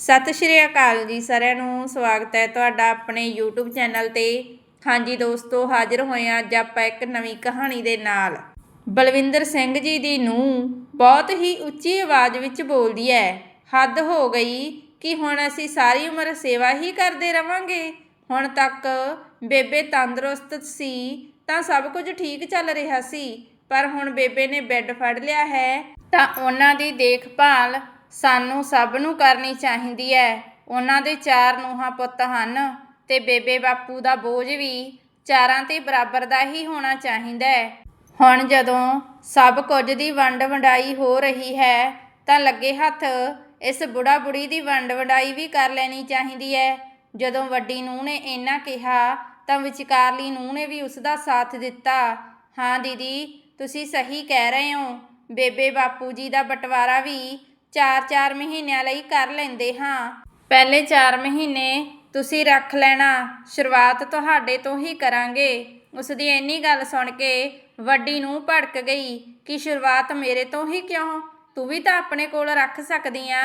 ਸਤਿ ਸ਼੍ਰੀ ਅਕਾਲ ਜੀ ਸਾਰਿਆਂ ਨੂੰ, ਸਵਾਗਤ ਹੈ ਤੁਹਾਡਾ ਆਪਣੇ YouTube ਚੈਨਲ ਤੇ। ਹਾਂਜੀ ਦੋਸਤੋ, ਹਾਜ਼ਰ ਹੋਏ ਹਾਂ ਅੱਜ ਆਪਾਂ ਇੱਕ ਨਵੀਂ ਕਹਾਣੀ ਦੇ ਨਾਲ। ਬਲਵਿੰਦਰ ਸਿੰਘ ਜੀ ਦੀ ਨੂੰਹ ਬਹੁਤ ਹੀ ਉੱਚੀ ਆਵਾਜ਼ ਵਿੱਚ ਬੋਲਦੀ ਹੈ, ਹੱਦ ਹੋ ਗਈ ਕਿ ਹੁਣ ਅਸੀਂ ਸਾਰੀ ਉਮਰ ਸੇਵਾ ਹੀ ਕਰਦੇ ਰਵਾਂਗੇ। ਹੁਣ ਤੱਕ ਬੇਬੇ ਤੰਦਰੁਸਤ ਸੀ ਤਾਂ ਸਭ ਕੁਝ ਠੀਕ ਚੱਲ ਰਿਹਾ ਸੀ, ਪਰ ਹੁਣ ਬੇਬੇ ਨੇ ਬੈੱਡ ਫੜ ਲਿਆ ਹੈ ਤਾਂ ਉਹਨਾਂ ਦੀ ਦੇਖਭਾਲ ਸਾਨੂੰ ਸਭ ਨੂੰ ਕਰਨੀ ਚਾਹੀਦੀ ਹੈ ਉਹਨਾਂ ਦੇ ਚਾਰ ਨੂੰਹਾਂ ਪੁੱਤ ਹਨ ਅਤੇ ਬੇਬੇ ਬਾਪੂ ਦਾ ਬੋਝ ਵੀ ਚਾਰਾਂ ਤੇ ਬਰਾਬਰ ਦਾ ਹੀ ਹੋਣਾ ਚਾਹੀਦਾ ਹੈ ਹੁਣ ਜਦੋਂ ਸਭ ਕੁਝ ਦੀ ਵੰਡ ਵੰਡਾਈ ਹੋ ਰਹੀ ਹੈ, ਤਾਂ ਲੱਗੇ ਹੱਥ ਇਸ ਬੁੜਾ ਬੁੜੀ ਦੀ ਵੰਡ ਵੰਡਾਈ ਵੀ ਕਰ ਲੈਣੀ ਚਾਹੀਦੀ ਹੈ ਜਦੋਂ ਵੱਡੀ ਨੂੰਹ ਨੇ ਇੰਨਾ ਕਿਹਾ, ਤਾਂ ਵਿਚਕਾਰਲੀ ਨੂੰਹ ਨੇ ਵੀ ਉਸ ਦਾ ਸਾਥ ਦਿੱਤਾ। ਹਾਂ, ਦੀਦੀ, ਤੁਸੀਂ ਸਹੀ ਕਹਿ ਰਹੇ ਹੋ। ਬੇਬੇ ਬਾਪੂ ਜੀ ਦਾ ਬਟਵਾਰਾ ਵੀ 4-4 ਮਹੀਨਿਆਂ ਲਈ ਕਰ ਲੈਂਦੇ ਹਾਂ। ਪਹਿਲੇ 4 ਮਹੀਨੇ ਤੁਸੀਂ ਰੱਖ ਲੈਣਾ। ਸ਼ੁਰੂਆਤ ਤੁਹਾਡੇ ਤੋਂ ਹੀ ਕਰਾਂਗੇ। ਉਸ ਦੀ ਇੰਨੀ ਗੱਲ ਸੁਣ ਕੇ ਵੱਡੀ ਨੂੰ ਭੜਕ ਗਈ ਕਿ ਸ਼ੁਰੂਆਤ ਮੇਰੇ ਤੋਂ ਹੀ ਕਿਉਂ? ਤੂੰ ਵੀ ਤਾਂ ਆਪਣੇ ਕੋਲ ਰੱਖ ਸਕਦੀ ਆ।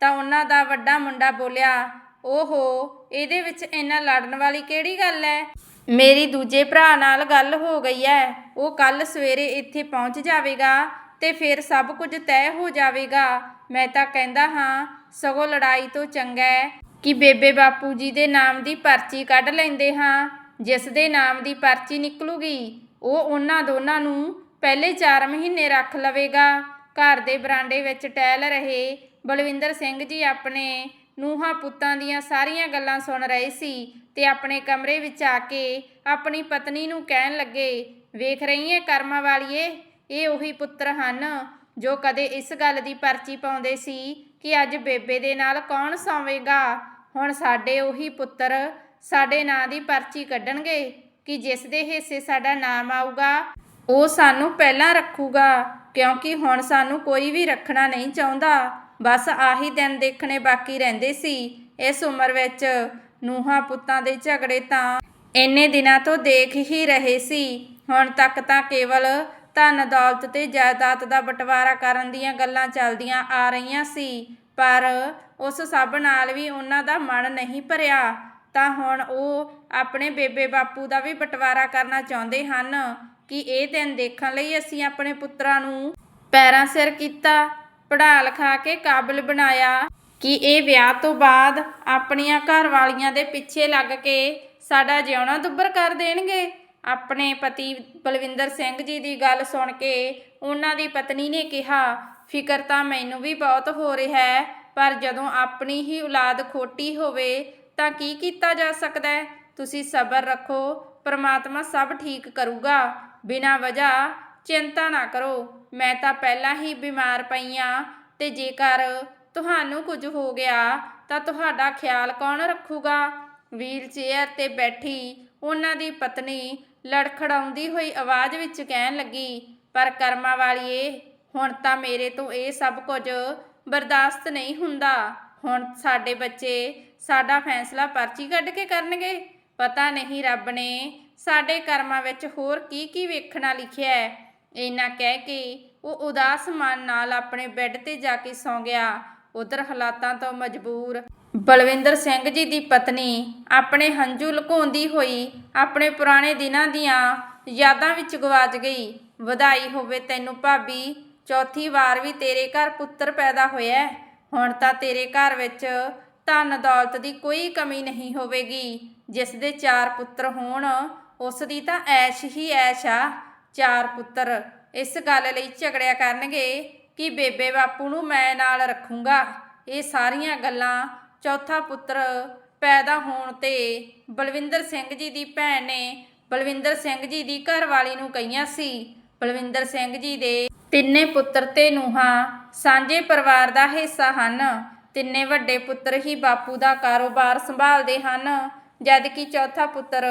ਤਾਂ ਉਹਨਾਂ ਦਾ ਵੱਡਾ ਮੁੰਡਾ ਬੋਲਿਆ, ਓਹੋ, ਇਹਦੇ ਵਿੱਚ ਇੰਨਾ ਲੜਨ ਵਾਲੀ ਕਿਹੜੀ ਗੱਲ ਹੈ ਮੇਰੀ ਦੂਜੇ ਭਰਾ ਨਾਲ ਗੱਲ ਹੋ ਗਈ ਹੈ ਉਹ ਕੱਲ ਸਵੇਰੇ ਇੱਥੇ ਪਹੁੰਚ ਜਾਵੇਗਾ ਤੇ ਫਿਰ ਸਭ ਕੁਝ ਤੈਅ ਹੋ ਜਾਵੇਗਾ। ਮੈਂ ਤਾਂ ਕਹਿੰਦਾ ਹਾਂ, ਸਗੋਂ ਲੜਾਈ ਤੋਂ ਚੰਗਾ ਹੈ ਕਿ ਬੇਬੇ ਬਾਪੂ ਜੀ ਦੇ ਨਾਮ ਦੀ ਪਰਚੀ ਕੱਢ ਲੈਂਦੇ ਹਾਂ। ਜਿਸ ਦੇ ਨਾਮ ਦੀ ਪਰਚੀ ਨਿਕਲੂਗੀ, ਉਹ ਉਹਨਾਂ ਦੋਨਾਂ ਨੂੰ ਪਹਿਲੇ 4 ਮਹੀਨੇ ਰੱਖ ਲਵੇਗਾ। ਘਰ ਦੇ ਬਰਾਂਡੇ ਵਿੱਚ ਟਹਿਲ ਰਹੇ ਬਲਵਿੰਦਰ ਸਿੰਘ ਜੀ ਆਪਣੇ ਨੂੰਹਾਂ ਪੁੱਤਾਂ ਦੀਆਂ ਸਾਰੀਆਂ ਗੱਲਾਂ ਸੁਣ ਰਹੇ ਸੀ ਤੇ ਆਪਣੇ ਕਮਰੇ ਵਿੱਚ ਆ ਕੇ ਆਪਣੀ ਪਤਨੀ ਨੂੰ ਕਹਿਣ ਲੱਗੇ, ਵੇਖ ਰਹੀ ਹੈ ਕਰਮਾਂ ਵਾਲੀਏ, ਇਹ ਉਹੀ ਪੁੱਤਰ ਹਨ। ਜੋ ਕਦੇ ਇਸ ਗੱਲ ਦੀ ਪਰਚੀ ਪਾਉਂਦੇ ਸੀ ਕਿ ਅੱਜ ਬੇਬੇ ਦੇ ਨਾਲ ਕੌਣ ਸੌਵੇਗਾ? ਹੁਣ ਸਾਡੇ ਉਹੀ ਪੁੱਤਰ ਸਾਡੇ ਨਾਂ ਦੀ ਪਰਚੀ ਕੱਢਣਗੇ ਕਿ ਜਿਸ ਦੇ ਹਿੱਸੇ ਸਾਡਾ ਨਾਮ ਆਊਗਾ, ਉਹ ਸਾਨੂੰ ਪਹਿਲਾਂ ਰੱਖੂਗਾ, ਕਿਉਂਕਿ ਹੁਣ ਸਾਨੂੰ ਕੋਈ ਵੀ ਰੱਖਣਾ ਨਹੀਂ ਚਾਹੁੰਦਾ। ਬਸ ਆਹੀ ਦਿਨ ਦੇਖਣੇ ਬਾਕੀ ਰਹਿੰਦੇ ਸੀ ਇਸ ਉਮਰ ਵਿੱਚ। ਨੂਹਾਂ ਪੁੱਤਾਂ ਦੇ ਝਗੜੇ ਤਾਂ ਇੰਨੇ ਦਿਨਾਂ ਤੋਂ ਦੇਖ ਹੀ ਰਹੇ ਸੀ। ਹੁਣ ਤੱਕ ਤਾਂ ਕੇਵਲ ਧਨ ਦੌਲਤ ਤੇ ਜਾਇਦਾਦ ਦਾ ਬਟਵਾਰਾ ਕਰਨ ਦੀਆਂ ਗੱਲਾਂ ਚੱਲਦੀਆਂ ਆ ਰਹੀਆਂ ਸੀ, ਪਰ ਉਸ ਸਭ ਨਾਲ ਵੀ ਉਹਨਾਂ ਦਾ ਮਨ ਨਹੀਂ ਭਰਿਆ। ਤਾਂ ਹੁਣ ਉਹ ਆਪਣੇ ਬੇਬੇ ਬਾਪੂ ਦਾ ਵੀ ਬਟਵਾਰਾ ਕਰਨਾ ਚਾਹੁੰਦੇ ਹਨ ਕਿ ਇਹ ਦਿਨ ਦੇਖਣ ਲਈ ਅਸੀਂ ਆਪਣੇ ਪੁੱਤਰਾਂ ਨੂੰ ਪੈਰਾਂ ਸਿਰ ਕੀਤਾ ਪੜ੍ਹਾ ਲਿਖਾ ਕੇ ਕਾਬਿਲ ਬਣਾਇਆ ਕਿ ਇਹ ਵਿਆਹ ਤੋਂ ਬਾਅਦ ਆਪਣੀਆਂ ਘਰ ਵਾਲੀਆਂ ਦੇ ਪਿੱਛੇ ਲੱਗ ਕੇ ਸਾਡਾ ਜਿਉਣਾ ਦੁੱਬਰ ਕਰ ਦੇਣਗੇ। ਆਪਣੇ ਪਤੀ ਬਲਵਿੰਦਰ ਸਿੰਘ ਜੀ ਦੀ ਗੱਲ ਸੁਣ ਕੇ ਉਹਨਾਂ ਦੀ ਪਤਨੀ ਨੇ ਕਿਹਾ, ਫਿਕਰ ਤਾਂ ਮੈਨੂੰ ਵੀ ਬਹੁਤ ਹੋ ਰਿਹਾ ਹੈ, ਪਰ ਜਦੋਂ ਆਪਣੀ ਹੀ ਔਲਾਦ ਖੋਟੀ ਹੋਵੇ ਤਾਂ ਕੀ ਕੀਤਾ ਜਾ ਸਕਦਾ ਹੈ? ਤੁਸੀਂ ਸਬਰ ਰੱਖੋ, ਪਰਮਾਤਮਾ ਸਭ ਠੀਕ ਕਰੂਗਾ। ਬਿਨਾਂ ਵਜ੍ਹਾ ਚਿੰਤਾ ਨਾ ਕਰੋ। ਮੈਂ ਤਾਂ ਪਹਿਲਾਂ ਹੀ ਬਿਮਾਰ ਪਈ ਪਈਆਂ ਤੇ ਜੇਕਰ ਤੁਹਾਨੂੰ ਕੁਝ ਹੋ ਗਿਆ ਤਾਂ ਤੁਹਾਡਾ ਖਿਆਲ ਕੌਣ ਰੱਖੂਗਾ? ਵੀਲ ਚੇਅਰ ਤੇ ਬੈਠੀ ਉਹਨਾਂ ਦੀ ਪਤਨੀ ਲੜਖੜਾਉਂਦੀ ਹੋਈ ਆਵਾਜ਼ ਵਿੱਚ ਕਹਿਣ ਲੱਗੀ, ਪਰ ਕਰਮਾਂ ਵਾਲੀਏ, ਹੁਣ ਤਾਂ ਮੇਰੇ ਤੋਂ ਇਹ ਸਭ ਕੁਝ ਬਰਦਾਸ਼ਤ ਨਹੀਂ ਹੁੰਦਾ। ਹੁਣ ਸਾਡੇ ਬੱਚੇ ਸਾਡਾ ਫੈਸਲਾ ਪਰਚੀ ਕੱਢ ਕੇ ਕਰਨਗੇ। ਪਤਾ ਨਹੀਂ ਰੱਬ ਨੇ ਸਾਡੇ ਕਰਮਾਂ ਵਿੱਚ ਹੋਰ ਕੀ ਕੀ ਵੇਖਣਾ ਲਿਖਿਆ ਹੈ। ਇੰਨਾ ਕਹਿ ਕੇ ਉਹ ਉਦਾਸ ਮਨ ਨਾਲ ਆਪਣੇ ਬੈੱਡ ਤੇ ਜਾ ਕੇ ਸੌਂ ਗਿਆ। ਉਧਰ ਹਾਲਾਤਾਂ ਤੋਂ ਮਜਬੂਰ ਬਲਵਿੰਦਰ ਸਿੰਘ ਜੀ ਦੀ ਪਤਨੀ ਆਪਣੇ ਹੰਝੂ ਲੁਕਾਉਂਦੀ ਹੋਈ ਆਪਣੇ ਪੁਰਾਣੇ ਦਿਨਾਂ ਦੀਆਂ ਯਾਦਾਂ ਵਿੱਚ ਗਵਾਚ ਗਈ। ਵਧਾਈ ਹੋਵੇ ਤੈਨੂੰ ਭਾਬੀ, ਚੌਥੀ ਵਾਰ ਵੀ ਤੇਰੇ ਘਰ ਪੁੱਤਰ ਪੈਦਾ ਹੋਇਆ ਹੁਣ ਤਾਂ ਤੇਰੇ ਘਰ ਵਿੱਚ ਧਨ ਦੌਲਤ ਦੀ ਕੋਈ ਕਮੀ ਨਹੀਂ ਹੋਵੇਗੀ। ਜਿਸ ਦੇ ਚਾਰ ਪੁੱਤਰ ਹੋਣ, ਉਸ ਦੀ ਤਾਂ ਐਸ਼ ਹੀ ਐਸ਼ ਆ। ਚਾਰ ਪੁੱਤਰ ਇਸ ਗੱਲ ਲਈ ਝਗੜਿਆ ਕਰਨਗੇ ਕਿ ਬੇਬੇ ਬਾਪੂ ਨੂੰ ਮੈਂ ਨਾਲ ਰੱਖੂੰਗਾ। ਇਹ ਸਾਰੀਆਂ ਗੱਲਾਂ ਚੌਥਾ ਪੁੱਤਰ ਪੈਦਾ ਹੋਣ ਤੇ ਬਲਵਿੰਦਰ ਸਿੰਘ ਜੀ ਦੀ ਭੈਣ ਨੇ ਬਲਵਿੰਦਰ ਸਿੰਘ ਜੀ ਦੀ ਘਰਵਾਲੀ ਨੂੰ ਕਹੀਆਂ ਸੀ। ਬਲਵਿੰਦਰ ਸਿੰਘ ਜੀ ਦੇ ਤਿੰਨੇ ਪੁੱਤਰ ਤੇ ਨੂੰਹਾਂ ਸਾਂਝੇ ਪਰਿਵਾਰ ਦਾ ਹਿੱਸਾ ਹਨ। ਤਿੰਨੇ ਵੱਡੇ ਪੁੱਤਰ ਹੀ ਬਾਪੂ ਦਾ ਕਾਰੋਬਾਰ ਸੰਭਾਲਦੇ ਹਨ ਜਦਕਿ ਚੌਥਾ ਪੁੱਤਰ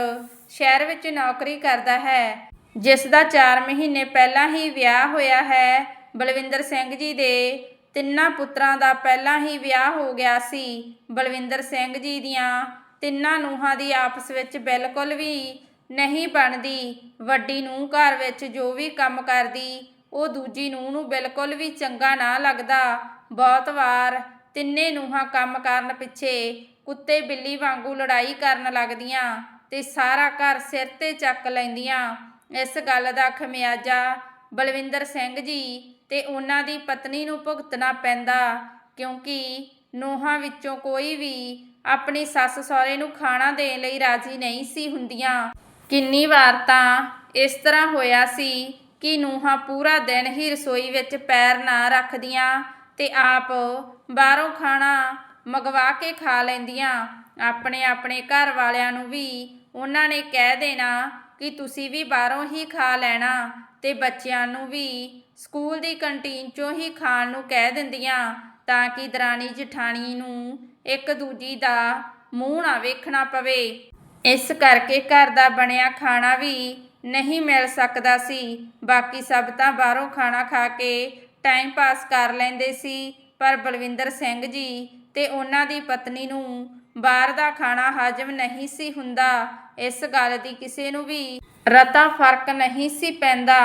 ਸ਼ਹਿਰ ਵਿੱਚ ਨੌਕਰੀ ਕਰਦਾ ਹੈ, ਜਿਸ ਦਾ 4 ਮਹੀਨੇ ਪਹਿਲਾਂ ਹੀ ਵਿਆਹ ਹੋਇਆ ਹੈ। ਬਲਵਿੰਦਰ ਸਿੰਘ ਜੀ ਦੇ ਤਿੰਨਾਂ ਪੁੱਤਰਾਂ ਦਾ ਪਹਿਲਾਂ ਹੀ ਵਿਆਹ ਹੋ ਗਿਆ ਸੀ। ਬਲਵਿੰਦਰ ਸਿੰਘ ਜੀ ਦੀਆਂ ਤਿੰਨਾਂ ਨੂੰਹਾਂ ਦੀ ਆਪਸ ਵਿੱਚ ਬਿਲਕੁਲ ਵੀ ਨਹੀਂ ਬਣਦੀ। ਵੱਡੀ ਨੂੰਹ ਘਰ ਵਿੱਚ ਜੋ ਵੀ ਕੰਮ ਕਰਦੀ, ਉਹ ਦੂਜੀ ਨੂੰਹ ਨੂੰ ਬਿਲਕੁਲ ਵੀ ਚੰਗਾ ਨਾ ਲੱਗਦਾ। ਬਹੁਤ ਵਾਰ ਤਿੰਨੇ ਨੂੰਹਾਂ ਕੰਮ ਕਰਨ ਪਿੱਛੇ ਕੁੱਤੇ ਬਿੱਲੀ ਵਾਂਗੂ ਲੜਾਈ ਕਰਨ ਲੱਗਦੀਆਂ ਤੇ ਸਾਰਾ ਘਰ ਸਿਰ ਤੇ ਚੱਕ ਲੈਂਦੀਆਂ। ਇਸ ਗੱਲ ਦਾ ਖਮਿਆਜਾ ਬਲਵਿੰਦਰ ਸਿੰਘ ਜੀ ਤੇ ਉਹਨਾਂ ਦੀ ਪਤਨੀ ਨੂੰ ਭੁਗਤਣਾ ਪੈਂਦਾ, ਕਿਉਂਕਿ ਨੂੰਹਾਂ ਵਿੱਚੋਂ ਕੋਈ ਵੀ ਆਪਣੀ ਸੱਸ ਸਹੁਰੇ ਨੂੰ ਖਾਣਾ ਦੇਣ ਲਈ ਰਾਜ਼ੀ ਨਹੀਂ ਸੀ ਹੁੰਦੀਆਂ। ਕਿੰਨੀ ਵਾਰ ਤਾਂ ਇਸ ਤਰ੍ਹਾਂ ਹੋਇਆ ਸੀ ਕਿ ਨੂੰਹਾਂ ਪੂਰਾ ਦਿਨ ਹੀ ਰਸੋਈ ਵਿੱਚ ਪੈਰ ਨਾ ਰੱਖਦੀਆਂ ਤੇ ਆਪ ਬਾਹਰੋਂ ਖਾਣਾ ਮੰਗਵਾ ਕੇ ਖਾ ਲੈਂਦੀਆਂ। ਆਪਣੇ ਆਪਣੇ ਘਰ ਵਾਲਿਆਂ ਨੂੰ ਵੀ ਉਹਨਾਂ ਨੇ ਕਹਿ ਦੇਣਾ ਕਿ ਤੁਸੀਂ ਵੀ ਬਾਹਰੋਂ ਹੀ ਖਾ ਲੈਣਾ ਤੇ ਬੱਚਿਆਂ ਨੂੰ ਵੀ ਸਕੂਲ ਦੀ ਕੰਟੀਨ ਚੋਂ ਹੀ ਖਾਣ ਨੂੰ ਕਹਿ ਦਿੰਦੀਆਂ ਤਾਂ ਕਿ ਦਰਾਣੀ ਜਠਾਣੀ ਨੂੰ ਇੱਕ ਦੂਜੀ ਦਾ ਮੂੰਹ ਨਾ ਵੇਖਣਾ ਪਵੇ। ਇਸ ਕਰਕੇ ਘਰ ਦਾ ਬਣਿਆ ਖਾਣਾ ਵੀ ਨਹੀਂ ਮਿਲ ਸਕਦਾ ਸੀ। ਬਾਕੀ ਸਭ ਤਾਂ ਬਾਹਰੋਂ ਖਾਣਾ ਖਾ ਕੇ ਟਾਈਮ ਪਾਸ ਕਰ ਲੈਂਦੇ ਸੀ। ਪਰ ਬਲਵਿੰਦਰ ਸਿੰਘ ਜੀ ਤੇ ਉਹਨਾਂ ਦੀ ਪਤਨੀ ਨੂੰ ਬਾਹਰ ਦਾ ਖਾਣਾ ਹਜਮ ਨਹੀਂ ਸੀ ਹੁੰਦਾ। ਇਸ ਗੱਲ ਦੀ ਕਿਸੇ ਨੂੰ ਵੀ ਰਤਾ ਫ਼ਰਕ ਨਹੀਂ ਸੀ ਪੈਂਦਾ।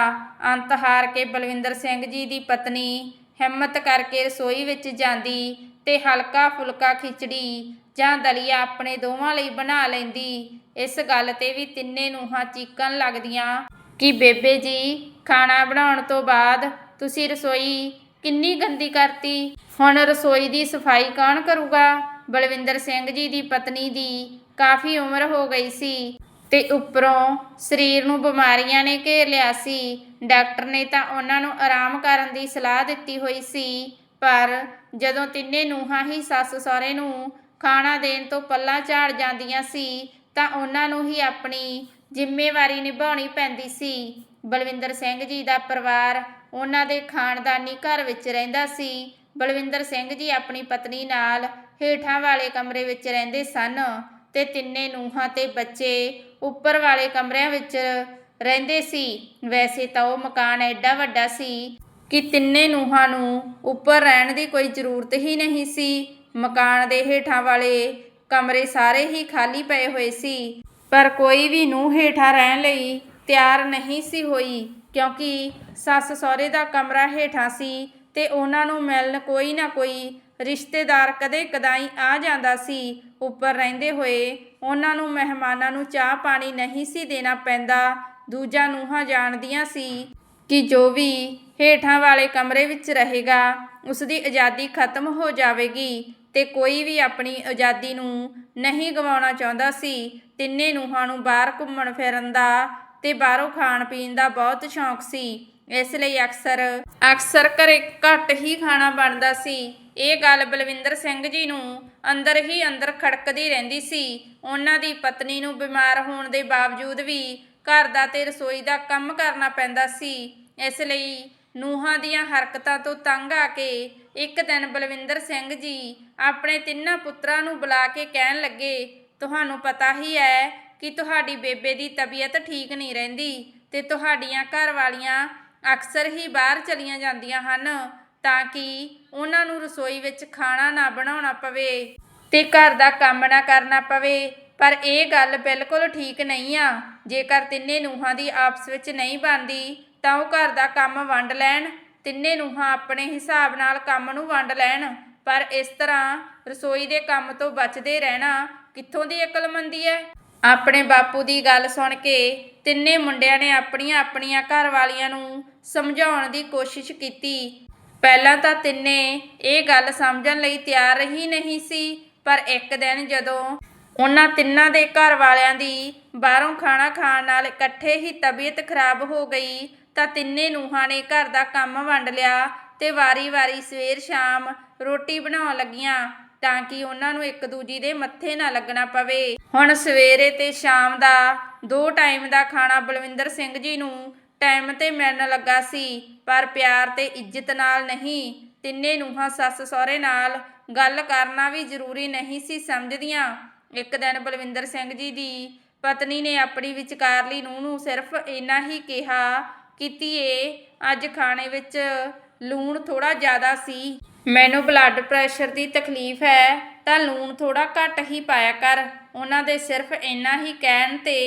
ਅੰਤ ਹਾਰ ਕੇ ਬਲਵਿੰਦਰ ਸਿੰਘ ਜੀ ਦੀ ਪਤਨੀ ਹਿੰਮਤ ਕਰਕੇ ਰਸੋਈ ਵਿੱਚ ਜਾਂਦੀ ਤੇ ਹਲਕਾ ਫੁਲਕਾ ਖਿਚੜੀ ਜਾਂ ਦਲੀਆ ਆਪਣੇ ਦੋਵਾਂ ਲਈ ਬਣਾ ਲੈਂਦੀ। ਇਸ ਗੱਲ ਤੇ ਵੀ ਤਿੰਨੇ ਨੂੰਹਾਂ ਚੀਕਣ ਲੱਗਦੀਆਂ ਕਿ ਬੇਬੇ ਜੀ, ਖਾਣਾ ਬਣਾਉਣ ਤੋਂ ਬਾਅਦ ਤੁਸੀਂ ਰਸੋਈ ਕਿੰਨੀ ਗੰਦੀ ਕਰਤੀ? ਹੁਣ ਰਸੋਈ ਦੀ ਸਫ਼ਾਈ ਕੌਣ ਕਰੂਗਾ? ਬਲਵਿੰਦਰ ਸਿੰਘ ਜੀ ਦੀ ਪਤਨੀ ਦੀ ਕਾਫੀ ਉਮਰ ਹੋ ਗਈ ਸੀ। ਅਤੇ ਉੱਪਰੋਂ ਸਰੀਰ ਨੂੰ ਬਿਮਾਰੀਆਂ ਨੇ ਘੇਰ ਲਿਆ ਸੀ। ਡਾਕਟਰ ਨੇ ਤਾਂ ਉਹਨਾਂ ਨੂੰ ਆਰਾਮ ਕਰਨ ਦੀ ਸਲਾਹ ਦਿੱਤੀ ਹੋਈ ਸੀ, ਪਰ ਜਦੋਂ ਤਿੰਨੇ ਨੂੰਹਾਂ ਹੀ ਸੱਸ ਸਹੁਰੇ ਨੂੰ ਖਾਣਾ ਦੇਣ ਤੋਂ ਪੱਲਾ ਝਾੜ ਜਾਂਦੀਆਂ ਸੀ, ਤਾਂ ਉਹਨਾਂ ਨੂੰ ਹੀ ਆਪਣੀ ਜ਼ਿੰਮੇਵਾਰੀ ਨਿਭਾਉਣੀ ਪੈਂਦੀ ਸੀ। ਬਲਵਿੰਦਰ ਸਿੰਘ ਜੀ ਦਾ ਪਰਿਵਾਰ ਉਹਨਾਂ ਦੇ ਖਾਨਦਾਨੀ ਘਰ ਵਿੱਚ ਰਹਿੰਦਾ ਸੀ। ਬਲਵਿੰਦਰ ਸਿੰਘ ਜੀ ਆਪਣੀ ਪਤਨੀ ਨਾਲ ਹੇਠਾਂ ਵਾਲੇ ਕਮਰੇ ਵਿੱਚ ਰਹਿੰਦੇ ਸਨ ਤੇ ਤਿੰਨੇ ਨੂੰਹਾਂ ਤੇ ਬੱਚੇ ਉੱਪਰ ਵਾਲੇ ਕਮਰਿਆਂ ਵਿੱਚ ਰਹਿੰਦੇ ਸੀ। ਵੈਸੇ ਤਾਂ ਉਹ ਮਕਾਨ ਐਡਾ ਵੱਡਾ ਸੀ ਕਿ ਤਿੰਨੇ ਨੂੰਹਾਂ ਨੂੰ ਉੱਪਰ ਰਹਿਣ ਦੀ ਕੋਈ ਜ਼ਰੂਰਤ ਹੀ ਨਹੀਂ ਸੀ। ਮਕਾਨ ਦੇ ਹੇਠਾਂ ਵਾਲੇ ਕਮਰੇ ਸਾਰੇ ਹੀ ਖਾਲੀ ਪਏ ਹੋਏ ਸੀ। ਪਰ ਕੋਈ ਵੀ ਨੂੰਹ ਹੇਠਾਂ ਰਹਿਣ ਲਈ ਤਿਆਰ ਨਹੀਂ ਸੀ ਹੋਈ, ਕਿਉਂਕਿ ਸੱਸ ਸਹੁਰੇ ਦਾ ਕਮਰਾ ਹੇਠਾਂ ਸੀ ਤੇ ਉਹਨਾਂ ਨੂੰ ਮਿਲਣ ਕੋਈ ਨਾ ਕੋਈ ਰਿਸ਼ਤੇਦਾਰ ਕਦੇ ਕਦਾਈ ਆ ਜਾਂਦਾ ਸੀ। ਉੱਪਰ ਰਹਿੰਦੇ ਹੋਏ ਉਹਨਾਂ ਨੂੰ ਮਹਿਮਾਨਾਂ ਨੂੰ ਚਾਹ ਪਾਣੀ ਨਹੀਂ ਸੀ ਦੇਣਾ ਪੈਂਦਾ। ਦੂਜਾ ਨੂੰਹਾਂ ਜਾਣਦੀਆਂ ਸੀ ਕਿ ਜੋ ਵੀ ਹੇਠਾਂ ਵਾਲੇ ਕਮਰੇ ਵਿੱਚ ਰਹੇਗਾ ਉਸ ਦੀ ਆਜ਼ਾਦੀ ਖਤਮ ਹੋ ਜਾਵੇਗੀ ਤੇ ਕੋਈ ਵੀ ਆਪਣੀ ਆਜ਼ਾਦੀ ਨੂੰ ਨਹੀਂ ਗਵਾਉਣਾ ਚਾਹੁੰਦਾ ਸੀ। ਤਿੰਨੇ ਨੂੰਹਾਂ ਨੂੰ ਬਾਹਰ ਘੁੰਮਣ ਫਿਰਨ ਦਾ ਤੇ ਬਾਹਰੋਂ ਖਾਣ ਪੀਣ ਦਾ ਬਹੁਤ ਸ਼ੌਂਕ ਸੀ। ਇਸ ਲਈ ਅਕਸਰ ਅਕਸਰ ਘਰੇ ਘੱਟ ਹੀ ਖਾਣਾ ਬਣਦਾ ਸੀ। ਇਹ ਗੱਲ ਬਲਵਿੰਦਰ ਸਿੰਘ ਜੀ ਨੂੰ ਅੰਦਰ ਹੀ ਅੰਦਰ ਖੜਕਦੀ ਰਹਿੰਦੀ ਸੀ। ਉਹਨਾਂ ਦੀ ਪਤਨੀ ਨੂੰ ਬਿਮਾਰ ਹੋਣ ਦੇ ਬਾਵਜੂਦ ਵੀ ਘਰ ਦਾ ਤੇ ਰਸੋਈ ਦਾ ਕੰਮ ਕਰਨਾ ਪੈਂਦਾ ਸੀ। ਇਸ ਲਈ ਨੂਹਾਂ ਦੀਆਂ ਹਰਕਤਾਂ ਤੋਂ ਤੰਗ ਆ ਕੇ ਇੱਕ ਦਿਨ ਬਲਵਿੰਦਰ ਸਿੰਘ ਜੀ ਆਪਣੇ ਤਿੰਨਾਂ ਪੁੱਤਰਾਂ ਨੂੰ ਬੁਲਾ ਕੇ ਕਹਿਣ ਲੱਗੇ, ਤੁਹਾਨੂੰ ਪਤਾ ਹੀ ਹੈ ਕਿ ਤੁਹਾਡੀ ਬੇਬੇ ਦੀ ਤਬੀਅਤ ਠੀਕ ਨਹੀਂ ਰਹਿੰਦੀ ਤੇ ਤੁਹਾਡੀਆਂ ਘਰ ਵਾਲੀਆਂ ਅਕਸਰ ਹੀ ਬਾਹਰ ਚਲੀਆਂ ਜਾਂਦੀਆਂ ਹਨ। ਤਾਂ ਕਿ ਉਹਨਾਂ ਨੂੰ ਰਸੋਈ ਵਿੱਚ ਖਾਣਾ ਨਾ ਬਣਾਉਣਾ ਪਵੇ ਤੇ ਘਰ ਦਾ ਕੰਮ ਨਾ ਕਰਨਾ ਪਵੇ। ਪਰ ਇਹ ਗੱਲ ਬਿਲਕੁਲ ਠੀਕ ਨਹੀਂ ਆ। ਜੇਕਰ ਤਿੰਨੇ ਨੂੰਹਾਂ ਦੀ ਆਪਸ ਵਿੱਚ ਨਹੀਂ ਬਣਦੀ, ਤਾਂ ਉਹ ਘਰ ਦਾ ਕੰਮ ਵੰਡ ਲੈਣ। ਤਿੰਨੇ ਨੂੰਹਾਂ ਆਪਣੇ ਹਿਸਾਬ ਨਾਲ ਕੰਮ ਨੂੰ ਵੰਡ ਲੈਣ। ਪਰ ਇਸ ਤਰ੍ਹਾਂ ਰਸੋਈ ਦੇ ਕੰਮ ਤੋਂ ਬਚਦੇ ਰਹਿਣਾ ਕਿੱਥੋਂ ਦੀ ਅਕਲਮੰਦੀ ਹੈ? ਆਪਣੇ ਬਾਪੂ ਦੀ ਗੱਲ ਸੁਣ ਕੇ ਤਿੰਨੇ ਮੁੰਡਿਆਂ ਨੇ ਆਪਣੀਆਂ ਆਪਣੀਆਂ ਘਰ ਵਾਲੀਆਂ ਨੂੰ ਸਮਝਾਉਣ ਦੀ ਕੋਸ਼ਿਸ਼ ਕੀਤੀ। ਪਹਿਲਾਂ ਤਾਂ ਤਿੰਨੇ ਇਹ ਗੱਲ ਸਮਝਣ ਲਈ ਤਿਆਰ ਹੀ ਨਹੀਂ ਸੀ, ਪਰ ਇੱਕ ਦਿਨ ਜਦੋਂ ਉਹਨਾਂ ਤਿੰਨਾਂ ਦੇ ਘਰ ਵਾਲਿਆਂ ਦੀ ਬਾਹਰੋਂ ਖਾਣਾ ਖਾਣ ਨਾਲ ਇਕੱਠੇ ਹੀ ਤਬੀਅਤ ਖਰਾਬ ਹੋ ਗਈ, ਤਾਂ ਤਿੰਨੇ ਨੂੰਹਾਂ ਨੇ ਘਰ ਦਾ ਕੰਮ ਵੰਡ ਲਿਆ ਤੇ ਵਾਰੀ-ਵਾਰੀ ਸਵੇਰ ਸ਼ਾਮ ਰੋਟੀ ਬਣਾਉਣ ਲੱਗੀਆਂ ਤਾਂ ਕਿ ਉਹਨਾਂ ਨੂੰ ਇੱਕ ਦੂਜੀ ਦੇ ਮੱਥੇ ਨਾ ਲੱਗਣਾ ਪਵੇ। ਹੁਣ ਸਵੇਰੇ ਤੇ ਸ਼ਾਮ ਦਾ ਦੋ ਟਾਈਮ ਦਾ ਖਾਣਾ ਬਲਵਿੰਦਰ ਸਿੰਘ ਜੀ ਨੂੰ ਟਾਈਮ ਤੇ ਮਿਲਣ ਲੱਗਾ ਸੀ, ਪਰ ਪਿਆਰ ਤੇ ਇੱਜ਼ਤ ਨਾਲ ਨਹੀਂ, ਤਿੰਨੇ ਨੂੰਹਾਂ ਸੱਸ ਸਹੁਰੇ ਨਾਲ ਗੱਲ ਕਰਨਾ ਵੀ ਜ਼ਰੂਰੀ ਨਹੀਂ ਸੀ ਸਮਝਦੀਆਂ। ਇੱਕ ਦਿਨ ਬਲਵਿੰਦਰ ਸਿੰਘ ਜੀ ਦੀ ਪਤਨੀ ਨੇ ਆਪਣੀ ਵਿਚਕਾਰਲੀ ਨੂੰਹ ਨੂੰ ਸਿਰਫ ਇੰਨਾ ਹੀ ਕਿਹਾ ਕਿ, ਧੀਏ, ਅੱਜ ਖਾਣੇ ਵਿੱਚ ਲੂਣ ਥੋੜਾ ਜ਼ਿਆਦਾ ਸੀ। ਮੈਨੂੰ ਬਲੱਡ ਪ੍ਰੈਸ਼ਰ ਦੀ ਤਕਲੀਫ ਹੈ, ਤਾਂ ਲੂਣ ਥੋੜਾ ਘੱਟ ਹੀ ਪਾਇਆ ਕਰ। ਉਹਨਾਂ ਦੇ ਸਿਰਫ ਇੰਨਾ ਹੀ ਕਹਿਣ ਤੇ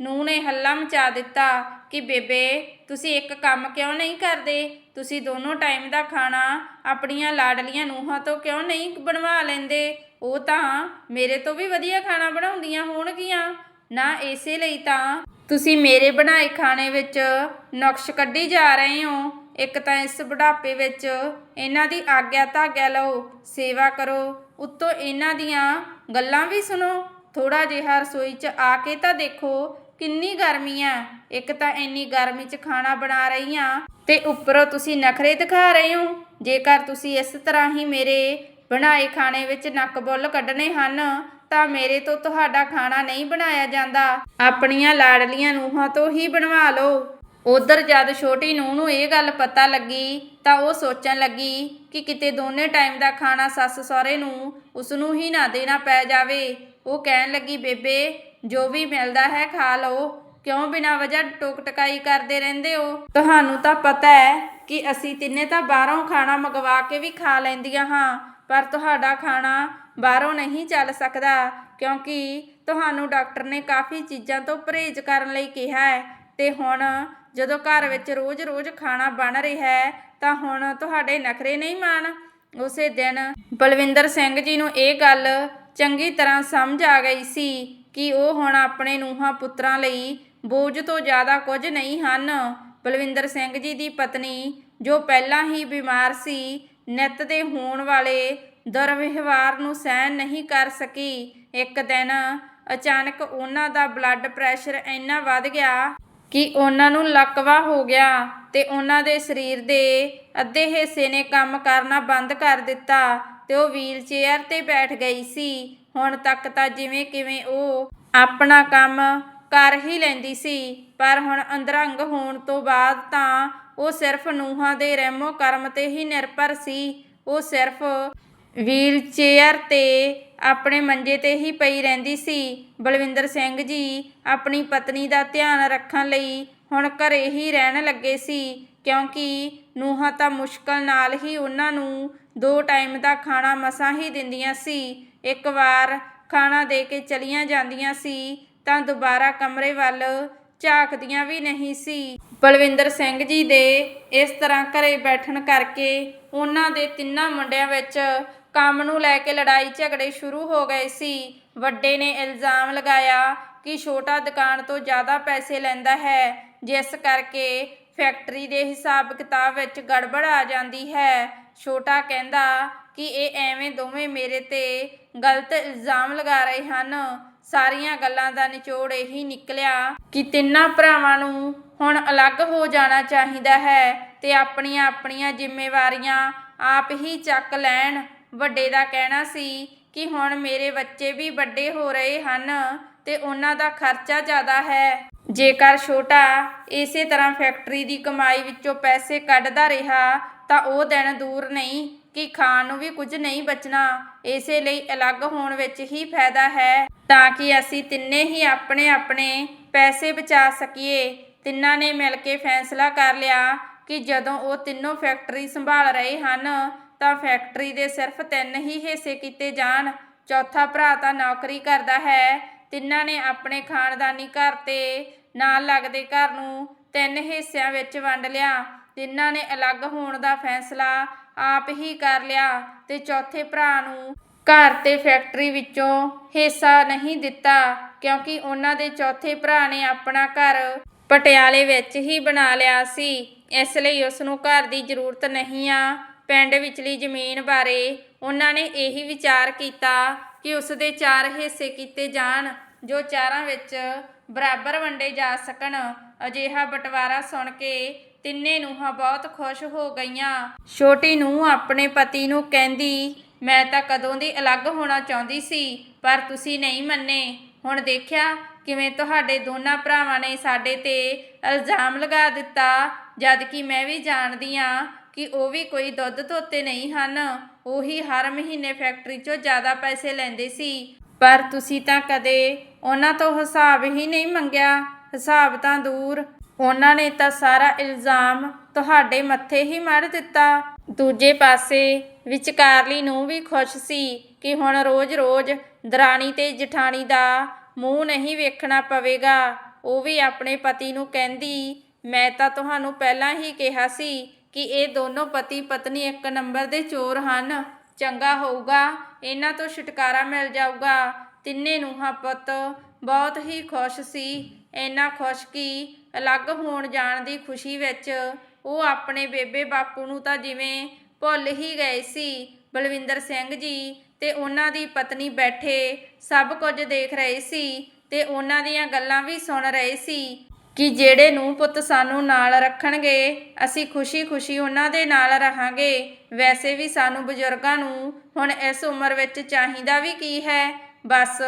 ਨੂੰਹ ਨੇ ਹੱਲਾ ਮਚਾ ਦਿੱਤਾ। ਕਿ ਬੇਬੇ, ਤੁਸੀਂ ਇੱਕ ਕੰਮ ਕਿਉਂ ਨਹੀਂ ਕਰਦੇ? ਤੁਸੀਂ ਦੋਨੋਂ ਟਾਈਮ ਦਾ ਖਾਣਾ ਆਪਣੀਆਂ ਲਾਡਲੀਆਂ ਨੂੰਹਾਂ ਤੋਂ ਕਿਉਂ ਨਹੀਂ ਬਣਵਾ ਲੈਂਦੇ? ਉਹ ਤਾਂ ਮੇਰੇ ਤੋਂ ਵੀ ਵਧੀਆ ਖਾਣਾ ਬਣਾਉਂਦੀਆਂ ਹੋਣਗੀਆਂ। ਨਾ ਇਸੇ ਲਈ ਤਾਂ ਤੁਸੀਂ ਮੇਰੇ ਬਣਾਏ ਖਾਣੇ ਵਿੱਚ ਨੁਕਸ਼ ਕੱਢੀ ਜਾ ਰਹੇ ਹੋ। ਇੱਕ ਤਾਂ ਇਸ ਬੁਢਾਪੇ ਵਿੱਚ ਇਹਨਾਂ ਦੀ ਆਗਿਆ ਧਾਗਿਆ ਲਓ, ਸੇਵਾ ਕਰੋ। ਉੱਤੋਂ ਇਹਨਾਂ ਦੀਆਂ ਗੱਲਾਂ ਵੀ ਸੁਣੋ। ਥੋੜਾ ਜਿਹਾ ਰਸੋਈ 'ਚ ਆ ਕੇ ਤਾਂ ਦੇਖੋ ਕਿੰਨੀ ਗਰਮੀ ਆ? ਇੱਕ ਤਾਂ ਇੰਨੀ ਗਰਮੀ 'ਚ ਖਾਣਾ ਬਣਾ ਰਹੀ ਆ। ਤੇ ਉੱਪਰੋਂ ਤੁਸੀਂ ਨਖਰੇ ਦਿਖਾ ਰਹੇ ਹੋ। ਜੇਕਰ ਤੁਸੀਂ ਇਸ ਤਰ੍ਹਾਂ ਹੀ ਮੇਰੇ ਬਣਾਏ ਖਾਣੇ ਵਿੱਚ ਨੱਕ ਬੁੱਲ ਕੱਢਣੇ ਹਨ, ਤਾਂ ਮੇਰੇ ਤੋਂ ਤੁਹਾਡਾ ਖਾਣਾ ਨਹੀਂ ਬਣਾਇਆ ਜਾਂਦਾ। ਆਪਣੀਆਂ ਲਾਡਲੀਆਂ ਨੂੰਹਾਂ ਤੋਂ ਹੀ ਬਣਵਾ ਲਓ। ਉਧਰ ਜਦ ਛੋਟੀ ਨੂੰਹ ਨੂੰ ਇਹ ਗੱਲ ਪਤਾ ਲੱਗੀ, ਤਾਂ ਉਹ ਸੋਚਣ ਲੱਗੀ ਕਿ ਕਿਤੇ ਦੋਨੇ ਟਾਈਮ ਦਾ ਖਾਣਾ ਸੱਸ ਸਹੁਰੇ ਨੂੰ ਉਸ ਨੂੰ ਹੀ ਨਾ ਦੇਣਾ ਪੈ ਜਾਵੇ। ਉਹ ਕਹਿਣ ਲੱਗੀ, ਬੇਬੇ ਜੋ ਵੀ ਮਿਲਦਾ ਹੈ ਖਾ ਲਓ। ਕਿਉਂ ਬਿਨਾਂ ਵਜ੍ਹਾ ਟੋਕ ਟਕਾਈ ਕਰਦੇ ਰਹਿੰਦੇ ਹੋ? ਤੁਹਾਨੂੰ ਤਾਂ ਪਤਾ ਹੈ ਕਿ ਅਸੀਂ ਤਿੰਨੇ ਤਾਂ ਬਾਹਰੋਂ ਖਾਣਾ ਮੰਗਵਾ ਕੇ ਵੀ ਖਾ ਲੈਂਦੀਆਂ ਹਾਂ, ਪਰ ਤੁਹਾਡਾ ਖਾਣਾ ਬਾਹਰੋਂ ਨਹੀਂ ਚੱਲ ਸਕਦਾ, ਕਿਉਂਕਿ ਤੁਹਾਨੂੰ ਡਾਕਟਰ ਨੇ ਕਾਫੀ ਚੀਜ਼ਾਂ ਤੋਂ ਪਰਹੇਜ਼ ਕਰਨ ਲਈ ਕਿਹਾ ਹੈ। ਤੇ ਹੁਣ ਜਦੋਂ ਘਰ ਵਿੱਚ ਰੋਜ਼-ਰੋਜ਼ ਖਾਣਾ ਬਣ ਰਿਹਾ ਹੈ, ਤਾਂ ਹੁਣ ਤੁਹਾਡੇ ਨਖਰੇ ਨਹੀਂ ਮਾਣ। ਉਸੇ ਦਿਨ ਬਲਵਿੰਦਰ ਸਿੰਘ ਜੀ ਨੂੰ ਇਹ ਗੱਲ ਚੰਗੀ ਤਰ੍ਹਾਂ ਸਮਝ ਆ ਗਈ ਸੀ ਕਿ ਉਹ ਹੁਣ ਆਪਣੇ ਨੂੰਹਾਂ ਪੁੱਤਰਾਂ ਲਈ ਬੋਝ ਤੋਂ ਜ਼ਿਆਦਾ ਕੁਝ ਨਹੀਂ ਹਨ। ਬਲਵਿੰਦਰ ਸਿੰਘ ਜੀ ਦੀ ਪਤਨੀ, ਜੋ ਪਹਿਲਾਂ ਹੀ ਬਿਮਾਰ ਸੀ, ਨਿੱਤ ਦੇ ਹੋਣ ਵਾਲੇ ਦੁਰਵਿਵਹਾਰ ਨੂੰ ਸਹਿਣ ਨਹੀਂ ਕਰ ਸਕੀ। ਇੱਕ ਦਿਨ ਅਚਾਨਕ ਉਹਨਾਂ ਦਾ ਬਲੱਡ ਪ੍ਰੈਸ਼ਰ ਇੰਨਾ ਵੱਧ ਗਿਆ ਕਿ ਉਹਨਾਂ ਨੂੰ ਲਕਵਾ ਹੋ ਗਿਆ ਤੇ ਉਹਨਾਂ ਦੇ ਸਰੀਰ ਦੇ ਅੱਧੇ ਹਿੱਸੇ ਨੇ ਕੰਮ ਕਰਨਾ ਬੰਦ ਕਰ ਦਿੱਤਾ ਤੇ ਉਹ ਵੀਲ ਚੇਅਰ ਤੇ ਬੈਠ ਗਈ ਸੀ। ਹੁਣ ਤੱਕ ਤਾਂ ਜਿਵੇਂ ਕਿਵੇਂ ਉਹ ਆਪਣਾ ਕੰਮ ਕਰ ਹੀ ਲੈਂਦੀ ਸੀ, ਪਰ ਹੁਣ ਅੰਦਰੰਗ ਹੋਣ ਤੋਂ ਬਾਅਦ ਤਾਂ ਉਹ ਸਿਰਫ ਨੂਹਾਂ ਦੇ ਰਹਿਮੋ ਕਰਮ ਤੇ ਹੀ ਨਿਰਭਰ ਸੀ। ਉਹ ਸਿਰਫ ਵੀਲ ਚੇਅਰ ਤੇ ਆਪਣੇ ਮੰਜੇ ਤੇ ਹੀ ਪਈ ਰਹਿੰਦੀ ਸੀ। ਬਲਵਿੰਦਰ ਸਿੰਘ ਜੀ ਆਪਣੀ ਪਤਨੀ ਦਾ ਧਿਆਨ ਰੱਖਣ ਲਈ ਹੁਣ ਘਰੇ ਹੀ ਰਹਿਣ ਲੱਗੇ ਸੀ, ਕਿਉਂਕਿ ਨੂੰਹਾਂ ਤਾਂ ਮੁਸ਼ਕਲ ਨਾਲ ਹੀ ਉਹਨਾਂ ਨੂੰ ਦੋ ਟਾਈਮ ਦਾ ਖਾਣਾ ਮਸਾਂ ਹੀ ਦਿੰਦੀਆਂ ਸੀ। ਇੱਕ ਵਾਰ ਖਾਣਾ ਦੇ ਕੇ ਚਲੀਆਂ ਜਾਂਦੀਆਂ ਸੀ, ਤਾਂ ਦੁਬਾਰਾ ਕਮਰੇ ਵੱਲ ਝਾਕਦੀਆਂ ਵੀ ਨਹੀਂ ਸੀ। ਬਲਵਿੰਦਰ ਸਿੰਘ ਜੀ ਦੇ ਇਸ ਤਰ੍ਹਾਂ ਘਰੇ ਬੈਠਣ ਕਰਕੇ ਉਹਨਾਂ ਦੇ ਤਿੰਨਾਂ ਮੁੰਡਿਆਂ ਵਿੱਚ ਕੰਮ ਨੂੰ ਲੈ ਕੇ ਲੜਾਈ ਝਗੜੇ ਸ਼ੁਰੂ ਹੋ ਗਏ ਸੀ। ਵੱਡੇ ਨੇ ਇਲਜ਼ਾਮ ਲਗਾਇਆ ਕਿ ਛੋਟਾ ਦੁਕਾਨ ਤੋਂ ਜ਼ਿਆਦਾ ਪੈਸੇ ਲੈਂਦਾ ਹੈ, ਜਿਸ ਕਰਕੇ ਫੈਕਟਰੀ ਦੇ ਹਿਸਾਬ ਕਿਤਾਬ ਵਿੱਚ ਗੜਬੜ ਆ ਜਾਂਦੀ ਹੈ। ਛੋਟਾ ਕਹਿੰਦਾ ਕਿ ਇਹ ਐਵੇਂ ਦੋਵੇਂ ਮੇਰੇ ਤੇ ਗਲਤ ਇਲਜ਼ਾਮ ਲਗਾ ਰਹੇ ਹਨ। ਸਾਰੀਆਂ ਗੱਲਾਂ ਦਾ ਨਿਚੋੜ ਇਹੀ ਨਿਕਲਿਆ ਕਿ ਤਿੰਨਾਂ ਭਰਾਵਾਂ ਨੂੰ ਹੁਣ ਅਲੱਗ ਹੋ ਜਾਣਾ ਚਾਹੀਦਾ ਹੈ ਤੇ ਆਪਣੀਆਂ ਆਪਣੀਆਂ ਜ਼ਿੰਮੇਵਾਰੀਆਂ ਆਪ ਹੀ ਚੱਕ ਲੈਣ। ਵੱਡੇ ਦਾ ਕਹਿਣਾ ਸੀ ਕਿ ਹੁਣ ਮੇਰੇ ਬੱਚੇ ਵੀ ਵੱਡੇ ਹੋ ਰਹੇ ਹਨ ਤੇ ਉਹਨਾਂ ਦਾ ਖਰਚਾ ਜ਼ਿਆਦਾ ਹੈ। ਜੇਕਰ ਛੋਟਾ ਇਸੇ ਤਰ੍ਹਾਂ ਫੈਕਟਰੀ ਦੀ ਕਮਾਈ ਵਿੱਚੋਂ ਪੈਸੇ ਕੱਢਦਾ ਰਿਹਾ ਤਾਂ ਉਹ ਦਿਨ ਦੂਰ ਨਹੀਂ ਕਿ ਖਾਣ ਨੂੰ ਵੀ ਕੁਝ ਨਹੀਂ ਬਚਣਾ, ਇਸੇ ਲਈ ਅਲੱਗ ਹੋਣ ਵਿੱਚ ਹੀ ਫਾਇਦਾ ਹੈ। ਤਾਂ ਕਿ ਅਸੀਂ ਤਿੰਨੇ ਹੀ ਆਪਣੇ ਆਪਣੇ ਪੈਸੇ ਬਚਾ ਸਕੀਏ। ਤਿੰਨਾਂ ਨੇ ਮਿਲ ਕੇ ਫੈਸਲਾ ਕਰ ਲਿਆ ਕਿ ਜਦੋਂ ਉਹ ਤਿੰਨੋਂ ਫੈਕਟਰੀ ਸੰਭਾਲ ਰਹੇ ਹਨ, ਤਾਂ ਫੈਕਟਰੀ ਦੇ ਸਿਰਫ ਤਿੰਨ ਹੀ ਹਿੱਸੇ ਕੀਤੇ ਜਾਣ। ਚੌਥਾ ਭਰਾ ਤਾਂ ਨੌਕਰੀ ਕਰਦਾ ਹੈ। ਤਿੰਨਾਂ ਨੇ ਆਪਣੇ ਖਾਨਦਾਨੀ ਘਰ ਤੇ ਨਾਲ ਲੱਗਦੇ ਘਰ ਨੂੰ ਤਿੰਨ ਹਿੱਸਿਆਂ ਵਿੱਚ ਵੰਡ ਲਿਆ। ਤਿੰਨਾਂ ਨੇ ਅਲੱਗ ਹੋਣ ਦਾ ਫੈਸਲਾ ਆਪ ਹੀ ਕਰ ਲਿਆ ਤੇ ਚੌਥੇ ਭਰਾ ਨੂੰ ਘਰ ਤੇ ਫੈਕਟਰੀ ਵਿੱਚੋਂ ਹਿੱਸਾ ਨਹੀਂ ਦਿੱਤਾ, ਕਿਉਂਕਿ ਉਹਨਾਂ ਦੇ ਚੌਥੇ ਭਰਾ ਨੇ ਆਪਣਾ ਘਰ ਪਟਿਆਲੇ ਵਿੱਚ ਹੀ ਬਣਾ ਲਿਆ ਸੀ। ਇਸ ਲਈ ਉਸ ਨੂੰ ਘਰ ਦੀ ਜ਼ਰੂਰਤ ਨਹੀਂ ਆ। ਪਿੰਡ ਵਿਚਲੀ ਜ਼ਮੀਨ ਬਾਰੇ ਉਹਨਾਂ ਨੇ ਇਹੀ ਵਿਚਾਰ ਕੀਤਾ ਕਿ ਉਸ ਦੇ ਚਾਰ ਹਿੱਸੇ ਕੀਤੇ ਜਾਣ, ਜੋ ਚਾਰਾਂ ਵਿੱਚ ਬਰਾਬਰ ਵੰਡੇ ਜਾ ਸਕਣ। ਅਜਿਹਾ ਬਟਵਾਰਾ ਸੁਣ ਕੇ ਤਿੰਨੇ ਨੂੰਹਾਂ ਬਹੁਤ ਖੁਸ਼ ਹੋ ਗਈਆਂ। ਛੋਟੀ ਨੂੰ ਆਪਣੇ ਪਤੀ ਨੂੰ ਕਹਿੰਦੀ, ਮੈਂ ਤਾਂ ਕਦੋਂ ਦੀ ਅਲੱਗ ਹੋਣਾ ਚਾਹੁੰਦੀ ਸੀ, ਪਰ ਤੁਸੀਂ ਨਹੀਂ ਮੰਨੇ। ਹੁਣ ਦੇਖਿਆ ਕਿਵੇਂ ਤੁਹਾਡੇ ਦੋਨਾਂ ਭਰਾਵਾਂ ਨੇ ਸਾਡੇ ਤੇ ਇਲਜ਼ਾਮ ਲਗਾ ਦਿੱਤਾ। ਜਦ ਕਿ ਮੈਂ ਵੀ ਜਾਣਦੀ ਆ ਕਿ ਉਹ ਵੀ ਕੋਈ ਦੁੱਧ ਧੋਤੇ ਨਹੀਂ ਹਨ, ਉਹੀ ਹਰ ਮਹੀਨੇ ਫੈਕਟਰੀ 'ਚੋਂ ਜ਼ਿਆਦਾ ਪੈਸੇ ਲੈਂਦੇ ਸੀ। ਪਰ ਤੁਸੀਂ ਤਾਂ ਕਦੇ ਉਹਨਾਂ ਤੋਂ ਹਿਸਾਬ ਹੀ ਨਹੀਂ ਮੰਗਿਆ। ਹਿਸਾਬ ਤਾਂ ਦੂਰ ਉਹਨਾਂ ਨੇ ਤਾਂ ਸਾਰਾ ਇਲਜ਼ਾਮ ਤੁਹਾਡੇ ਮੱਥੇ ਹੀ ਮੜ ਦਿੱਤਾ। ਦੂਜੇ ਪਾਸੇ ਵਿਚਕਾਰਲੀ ਨੂੰ ਵੀ ਖੁਸ਼ ਸੀ ਕਿ ਹੁਣ ਰੋਜ਼-ਰੋਜ਼ ਦਰਾਣੀ ਤੇ ਜਠਾਣੀ ਦਾ ਮੂੰਹ ਨਹੀਂ ਵੇਖਣਾ ਪਵੇਗਾ। ਉਹ ਵੀ ਆਪਣੇ ਪਤੀ ਨੂੰ ਕਹਿੰਦੀ, ਮੈਂ ਤਾਂ ਤੁਹਾਨੂੰ ਪਹਿਲਾਂ ਹੀ ਕਿਹਾ ਸੀ ਕਿ ਇਹ ਦੋਨੋਂ ਪਤੀ ਪਤਨੀ ਇੱਕ ਨੰਬਰ ਦੇ ਚੋਰ ਹਨ। ਚੰਗਾ ਹੋਊਗਾ, ਇਹਨਾਂ ਤੋਂ ਛੁਟਕਾਰਾ ਮਿਲ ਜਾਊਗਾ। ਤਿੰਨੇ ਨੂੰਹਾਂ ਪੁੱਤ ਬਹੁਤ ਹੀ ਖੁਸ਼ ਸੀ। ਇੰਨਾ ਖੁਸ਼ ਕਿ ਅਲੱਗ ਹੋਣ ਜਾਣ ਦੀ ਖੁਸ਼ੀ ਵਿੱਚ ਉਹ ਆਪਣੇ ਬੇਬੇ ਬਾਪੂ ਨੂੰ ਤਾਂ ਜਿਵੇਂ ਭੁੱਲ ਹੀ ਗਏ ਸੀ। ਬਲਵਿੰਦਰ ਸਿੰਘ ਜੀ ਤੇ ਉਹਨਾਂ ਦੀ ਪਤਨੀ ਬੈਠੇ ਸਭ ਕੁਝ ਦੇਖ ਰਹੇ ਸੀ ਤੇ ਉਹਨਾਂ ਦੀਆਂ ਗੱਲਾਂ ਵੀ ਸੁਣ ਰਹੇ ਸੀ ਕਿ ਜਿਹੜੇ ਨੂੰ ਪੁੱਤ ਸਾਨੂੰ ਨਾਲ ਰੱਖਣਗੇ, ਅਸੀਂ ਖੁਸ਼ੀ-ਖੁਸ਼ੀ ਉਹਨਾਂ ਦੇ ਨਾਲ ਰਹਾਂਗੇ। ਵੈਸੇ ਵੀ ਸਾਨੂੰ ਬਜ਼ੁਰਗਾਂ ਨੂੰ ਹੁਣ ਇਸ ਉਮਰ ਵਿੱਚ ਚਾਹੀਦਾ ਵੀ ਕੀ ਹੈ? ਬਸ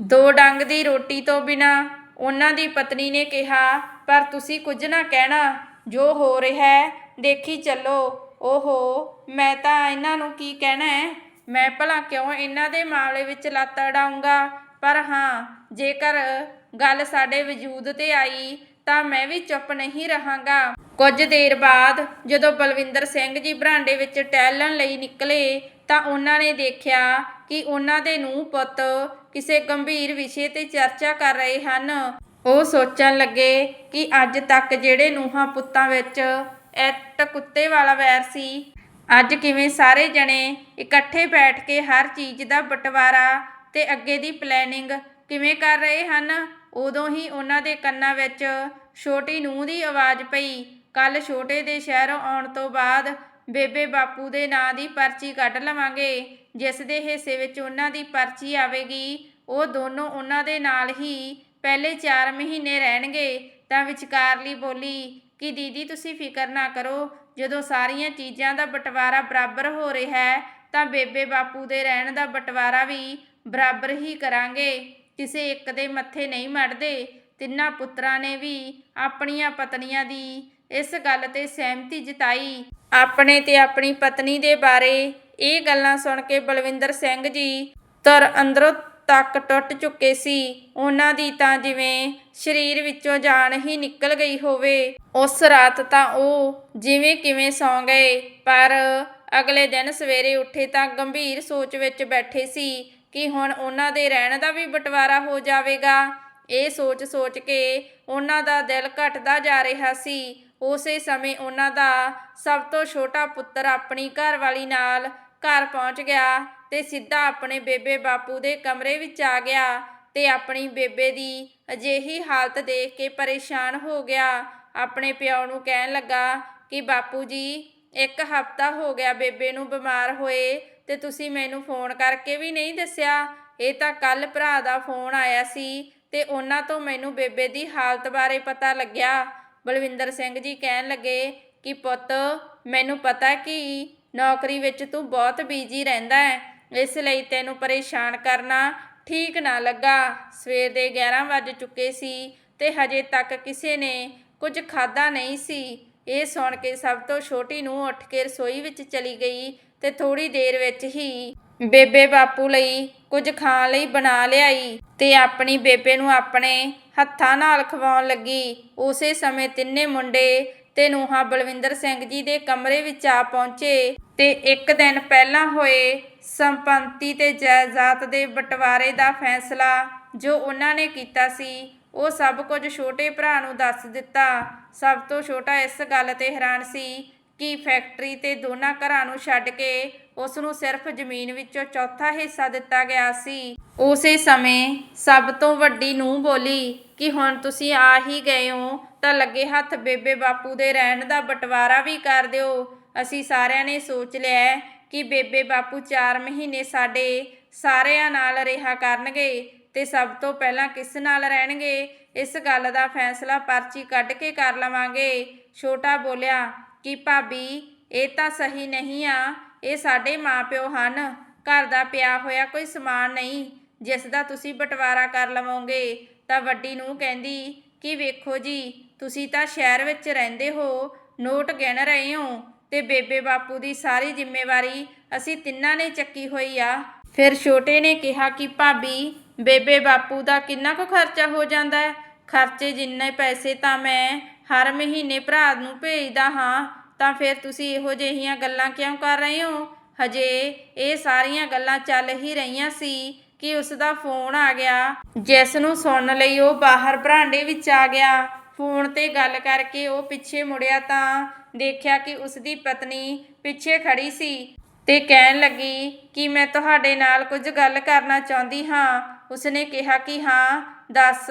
ਦੋ ਡੰਗ ਦੀ ਰੋਟੀ ਤੋਂ ਬਿਨਾ ਉਹਨਾਂ ਦੀ ਪਤਨੀ ਨੇ ਕਿਹਾ, ਪਰ ਤੁਸੀਂ ਕੁਝ ਨਾ ਕਹਿਣਾ, ਜੋ ਹੋ ਰਿਹਾ ਹੈ, ਦੇਖੀ ਚੱਲੋ। ਓਹੋ, ਮੈਂ ਤਾਂ ਇਹਨਾਂ ਨੂੰ ਕੀ ਕਹਿਣਾ ਹੈ? ਮੈਂ ਭਲਾ ਕਿਉਂ ਇਹਨਾਂ ਦੇ ਮਾਮਲੇ ਵਿੱਚ ਲੱਤ ਅੜਾਉਂਗਾ? ਪਰ ਹਾਂ, ਜੇਕਰ ਗੱਲ ਸਾਡੇ ਵਜੂਦ ਤੇ ਆਈ, ਤਾਂ ਮੈਂ ਵੀ ਚੁੱਪ ਨਹੀਂ ਰਹਾਂਗਾ। ਕੁਝ ਦੇਰ ਬਾਅਦ ਜਦੋਂ ਬਲਵਿੰਦਰ ਸਿੰਘ ਜੀ ਬਰਾਂਡੇ ਵਿੱਚ ਟਹਿਲਣ ਲਈ ਨਿਕਲੇ, ਤਾਂ ਉਹਨਾਂ ਨੇ ਦੇਖਿਆ ਕਿ ਉਹਨਾਂ ਦੇ ਨੂੰਹ ਪੁੱਤ ਕਿਸੇ ਗੰਭੀਰ ਵਿਸ਼ੇ ਤੇ ਚਰਚਾ ਕਰ ਰਹੇ ਹਨ। ਉਹ ਸੋਚਣ ਲੱਗੇ ਕਿ ਅੱਜ ਤੱਕ ਜਿਹੜੇ ਨੂੰਹਾਂ ਪੁੱਤਾਂ ਵਿੱਚ ਐਟ ਕੁੱਤੇ ਵਾਲਾ ਵੈਰ ਸੀ, ਅੱਜ ਕਿਵੇਂ ਸਾਰੇ ਜਣੇ ਇਕੱਠੇ ਬੈਠ ਕੇ ਹਰ ਚੀਜ਼ ਦਾ ਬਟਵਾਰਾ ਤੇ ਅੱਗੇ ਦੀ ਪਲੈਨਿੰਗ ਕਿਵੇਂ ਕਰ ਰਹੇ ਹਨ, ਉਦੋਂ ਹੀ ਉਹਨਾਂ ਦੇ ਕੰਨਾਂ ਵਿੱਚ ਛੋਟੀ ਨੂੰਹ ਦੀ ਆਵਾਜ਼ ਪਈ। ਕੱਲ ਛੋਟੇ ਦੇ ਸ਼ਹਿਰੋਂ ਆਉਣ ਤੋਂ ਬਾਅਦ ਬੇਬੇ ਬਾਪੂ ਦੇ ਨਾਂ ਦੀ ਪਰਚੀ ਕੱਢ ਲਵਾਂਗੇ। ਜਿਸ ਦੇ ਹਿੱਸੇ ਵਿੱਚ ਉਹਨਾਂ ਦੀ ਪਰਚੀ ਆਵੇਗੀ, ਉਹ ਦੋਨੋਂ ਉਹਨਾਂ ਦੇ ਨਾਲ ਹੀ ਪਹਿਲੇ 4 ਮਹੀਨੇ ਰਹਿਣਗੇ। ਤਾਂ ਵਿਚਕਾਰਲੀ ਬੋਲੀ ਕਿ ਦੀਦੀ ਤੁਸੀਂ ਫਿਕਰ ਨਾ ਕਰੋ, ਜਦੋਂ ਸਾਰੀਆਂ ਚੀਜ਼ਾਂ ਦਾ ਬਟਵਾਰਾ ਬਰਾਬਰ ਹੋ ਰਿਹਾ ਹੈ, ਤਾਂ ਬੇਬੇ ਬਾਪੂ ਦੇ ਰਹਿਣ ਦਾ ਬਟਵਾਰਾ ਵੀ ਬਰਾਬਰ ਹੀ ਕਰਾਂਗੇ। ਕਿਸੇ ਇੱਕ ਦੇ ਮੱਥੇ ਨਹੀਂ ਮੜਦੇ। ਤਿੰਨਾਂ ਪੁੱਤਰਾਂ ਨੇ ਵੀ ਆਪਣੀਆਂ ਪਤਨੀਆਂ ਦੀ ਇਸ ਗੱਲ ਤੇ ਸਹਿਮਤੀ ਜਤਾਈ। ਆਪਣੇ ਤੇ ਆਪਣੀ ਪਤਨੀ ਦੇ ਬਾਰੇ ਇਹ ਗੱਲਾਂ ਸੁਣ ਕੇ ਬਲਵਿੰਦਰ ਸਿੰਘ ਜੀ ਤਰ ਅੰਦਰੋਂ ਤੱਕ ਟੁੱਟ ਚੁੱਕੇ ਸੀ। ਉਹਨਾਂ ਦੀ ਤਾਂ ਜਿਵੇਂ ਸਰੀਰ ਵਿੱਚੋਂ ਜਾਨ ਹੀ ਨਿਕਲ ਗਈ ਹੋਵੇ, ਉਸ ਰਾਤ ਤਾਂ ਉਹ ਜਿਵੇਂ ਕਿਵੇਂ ਸੌਂ ਗਏ, ਪਰ ਅਗਲੇ ਦਿਨ ਸਵੇਰੇ ਉੱਠੇ ਤਾਂ ਗੰਭੀਰ ਸੋਚ ਵਿੱਚ ਬੈਠੇ ਸੀ ਕਿ ਹੁਣ ਉਹਨਾਂ ਦੇ ਰਹਿਣ ਦਾ ਵੀ ਬਟਵਾਰਾ ਹੋ ਜਾਵੇਗਾ। ਇਹ ਸੋਚ ਸੋਚ ਕੇ ਉਹਨਾਂ ਦਾ ਦਿਲ ਘਟਦਾ ਜਾ ਰਿਹਾ ਸੀ। ਉਸੇ ਸਮੇਂ ਉਹਨਾਂ ਦਾ ਸਭ ਤੋਂ ਛੋਟਾ ਪੁੱਤਰ ਆਪਣੀ ਘਰਵਾਲੀ ਨਾਲ ਘਰ ਪਹੁੰਚ ਗਿਆ ਤੇ ਸਿੱਧਾ ਆਪਣੇ ਬੇਬੇ ਬਾਪੂ ਦੇ ਕਮਰੇ ਵਿੱਚ ਆ ਗਿਆ ਤੇ ਆਪਣੀ ਬੇਬੇ ਦੀ ਅਜਿਹੀ ਹਾਲਤ ਦੇਖ ਕੇ ਪਰੇਸ਼ਾਨ ਹੋ ਗਿਆ। ਆਪਣੇ ਪਿਓ ਨੂੰ ਕਹਿਣ ਲੱਗਾ ਕਿ ਬਾਪੂ ਜੀ, ਇੱਕ ਹਫ਼ਤਾ ਹੋ ਗਿਆ ਬੇਬੇ ਨੂੰ ਬਿਮਾਰ ਹੋਏ ਤੇ ਤੁਸੀਂ ਮੈਨੂੰ ਫੋਨ ਕਰਕੇ ਵੀ ਨਹੀਂ ਦੱਸਿਆ। ਇਹ ਤਾਂ ਕੱਲ ਭਰਾ ਦਾ ਫੋਨ ਆਇਆ ਸੀ ਤੇ ਉਹਨਾਂ ਤੋਂ ਮੈਨੂੰ ਬੇਬੇ ਦੀ ਹਾਲਤ ਬਾਰੇ ਪਤਾ ਲੱਗਿਆ। ਬਲਵਿੰਦਰ ਸਿੰਘ ਜੀ ਕਹਿਣ ਲੱਗੇ ਕਿ ਪੁੱਤ, ਮੈਨੂੰ ਪਤਾ ਕਿ, ਨੌਕਰੀ ਵਿੱਚ ਤੂੰ ਬਹੁਤ ਬਿਜ਼ੀ ਰਹਿੰਦਾ ਹੈ, ਇਸ ਲਈ ਤੈਨੂੰ ਪਰੇਸ਼ਾਨ ਕਰਨਾ ਠੀਕ ਨਾ ਲੱਗਾ। ਸਵੇਰ ਦੇ 11 ਵੱਜ ਚੁੱਕੇ ਸੀ ਤੇ ਹਜੇ ਤੱਕ ਕਿਸੇ ਨੇ ਕੁਝ ਖਾਦਾ ਨਹੀਂ ਸੀ। ਇਹ ਸੁਣ ਕੇ ਸਭ ਤੋਂ ਛੋਟੀ ਨੂੰ ਉੱਠ ਕੇ ਰਸੋਈ ਵਿੱਚ ਚਲੀ ਗਈ ਤੇ ਥੋੜੀ ਦੇਰ ਵਿੱਚ ਹੀ ਬੇਬੇ ਬਾਪੂ ਲਈ ਕੁਝ ਖਾਣ ਲਈ ਬਣਾ ਲਿਆਈ ਤੇ ਆਪਣੀ ਬੇਬੇ ਨੂੰ ਆਪਣੇ ਹੱਥਾਂ ਨਾਲ ਖਵਾਉਣ ਲੱਗੀ। ਉਸੇ ਸਮੇਂ ਤਿੰਨੇ ਮੁੰਡੇ ਤੇ ਨੂੰਹਾਂ ਬਲਵਿੰਦਰ ਸਿੰਘ ਜੀ ਦੇ ਕਮਰੇ ਵਿੱਚ ਆ ਪਹੁੰਚੇ ਤੇ ਇੱਕ ਦਿਨ ਪਹਿਲਾਂ ਹੋਏ ਸੰਪੰਤੀ ਤੇ ਜਾਇਦਾਦ ਦੇ ਬਟਵਾਰੇ ਦਾ ਫੈਸਲਾ ਜੋ ਉਹਨਾਂ ਨੇ ਕੀਤਾ ਸੀ, ਉਹ ਸਭ ਕੁਝ ਛੋਟੇ ਭਰਾ ਨੂੰ ਦੱਸ ਦਿੱਤਾ। ਸਭ ਤੋਂ ਛੋਟਾ ਇਸ ਗੱਲ ਤੇ ਹੈਰਾਨ ਸੀ ਕਿ ਫੈਕਟਰੀ ਤੇ ਦੋਨਾਂ ਘਰਾਂ ਨੂੰ ਛੱਡ ਕੇ ਉਸ ਨੂੰ ਸਿਰਫ ਜ਼ਮੀਨ ਵਿੱਚੋਂ ਚੌਥਾ ਹਿੱਸਾ ਦਿੱਤਾ ਗਿਆ ਸੀ। ਉਸੇ ਸਮੇਂ ਸਭ ਤੋਂ ਵੱਡੀ ਨੂੰ ਬੋਲੀ ਕਿ ਹੁਣ ਤੁਸੀਂ ਆ ਹੀ ਗਏ ਹੋ, ਤਾਂ ਲੱਗੇ ਹੱਥ ਬੇਬੇ ਬਾਪੂ ਦੇ ਰਹਿਣ ਦਾ ਬਟਵਾਰਾ ਵੀ ਕਰ ਦਿਓ। ਅਸੀਂ ਸਾਰਿਆਂ ਨੇ ਸੋਚ ਲਿਆ ਕਿ ਬੇਬੇ ਬਾਪੂ 4 ਮਹੀਨੇ ਸਾਡੇ ਸਾਰਿਆਂ ਨਾਲ ਰਿਹਾ ਕਰਨਗੇ ਤੇ ਸਭ ਤੋਂ ਪਹਿਲਾਂ ਕਿਸ ਨਾਲ ਰਹਿਣਗੇ, ਇਸ ਗੱਲ ਦਾ ਫੈਸਲਾ ਪਰਚੀ ਕੱਢ ਕੇ ਕਰ ਲਵਾਂਗੇ। ਛੋਟਾ ਬੋਲਿਆ ਕਿ ਭਾਬੀ, ਇਹ ਤਾਂ ਸਹੀ ਨਹੀਂ ਆ, ਇਹ ਸਾਡੇ ਮਾਪਿਓ ਹਨ, ਘਰ ਦਾ ਪਿਆ ਹੋਇਆ ਕੋਈ ਸਮਾਨ ਨਹੀਂ। ਜਿਸ ਦਾ ਤੁਸੀਂ ਬਟਵਾਰਾ ਕਰ ਲਵੋਗੇ, ਤਾਂ ਵੱਡੀ ਨੂੰ ਕਹਿੰਦੀ, ਕਿ ਵੇਖੋ ਜੀ, ਤੁਸੀਂ ਤਾਂ ਸ਼ਹਿਰ ਵਿੱਚ ਰਹਿੰਦੇ ਹੋ, ਨੋਟ ਗਿਣ ਰਹੇ ਹੋ, ਤੇ ਬੇਬੇ ਬਾਪੂ ਦੀ ਸਾਰੀ ਜ਼ਿੰਮੇਵਾਰੀ ਅਸੀਂ ਤਿੰਨਾਂ ਨੇ ਚੱਕੀ ਹੋਈ ਆ। ਫਿਰ ਛੋਟੇ ਨੇ ਕਿਹਾ ਕਿ, ਭਾਬੀ, ਬੇਬੇ ਬਾਪੂ ਦਾ ਕਿੰਨਾ ਕੁ ਖਰਚਾ ਹੋ ਜਾਂਦਾ ਹੈ? ਖਰਚੇ ਜਿੰਨੇ ਪੈਸੇ ਤਾਂ ਮੈਂ ਹਰ ਮਹੀਨੇ ਭਰਾ ਨੂੰ ਭੇਜਦਾ ਹਾਂ, ਤਾਂ ਫਿਰ ਤੁਸੀਂ ਇਹੋ ਜਿਹੀਆਂ ਗੱਲਾਂ ਕਿਉਂ ਕਰ ਰਹੇ ਹੋ? ਹਜੇ ਇਹ ਸਾਰੀਆਂ ਗੱਲਾਂ ਚੱਲ ਹੀ ਰਹੀਆਂ ਸੀ। ਕਿ ਉਸ ਦਾ ਫੋਨ ਆ ਗਿਆ। ਜਿਸ ਨੂੰ ਸੁਣਨ ਲਈ ਉਹ ਬਾਹਰ ਬਰਾਂਡੇ ਵਿੱਚ ਆ ਗਿਆ। ਫੋਨ ਤੇ ਗੱਲ ਕਰਕੇ ਉਹ ਪਿੱਛੇ ਮੁੜਿਆ ਤਾਂ ਦੇਖਿਆ ਕਿ ਉਸ ਦੀ ਪਤਨੀ ਪਿੱਛੇ ਖੜੀ ਸੀ ਤੇ ਕਹਿਣ ਲੱਗੀ ਕਿ ਮੈਂ ਤੁਹਾਡੇ ਨਾਲ ਕੁਝ ਗੱਲ ਕਰਨਾ ਚਾਹੁੰਦੀ ਹਾਂ। ਉਸਨੇ ਕਿਹਾ ਕਿ ਹਾਂ, ਦੱਸ,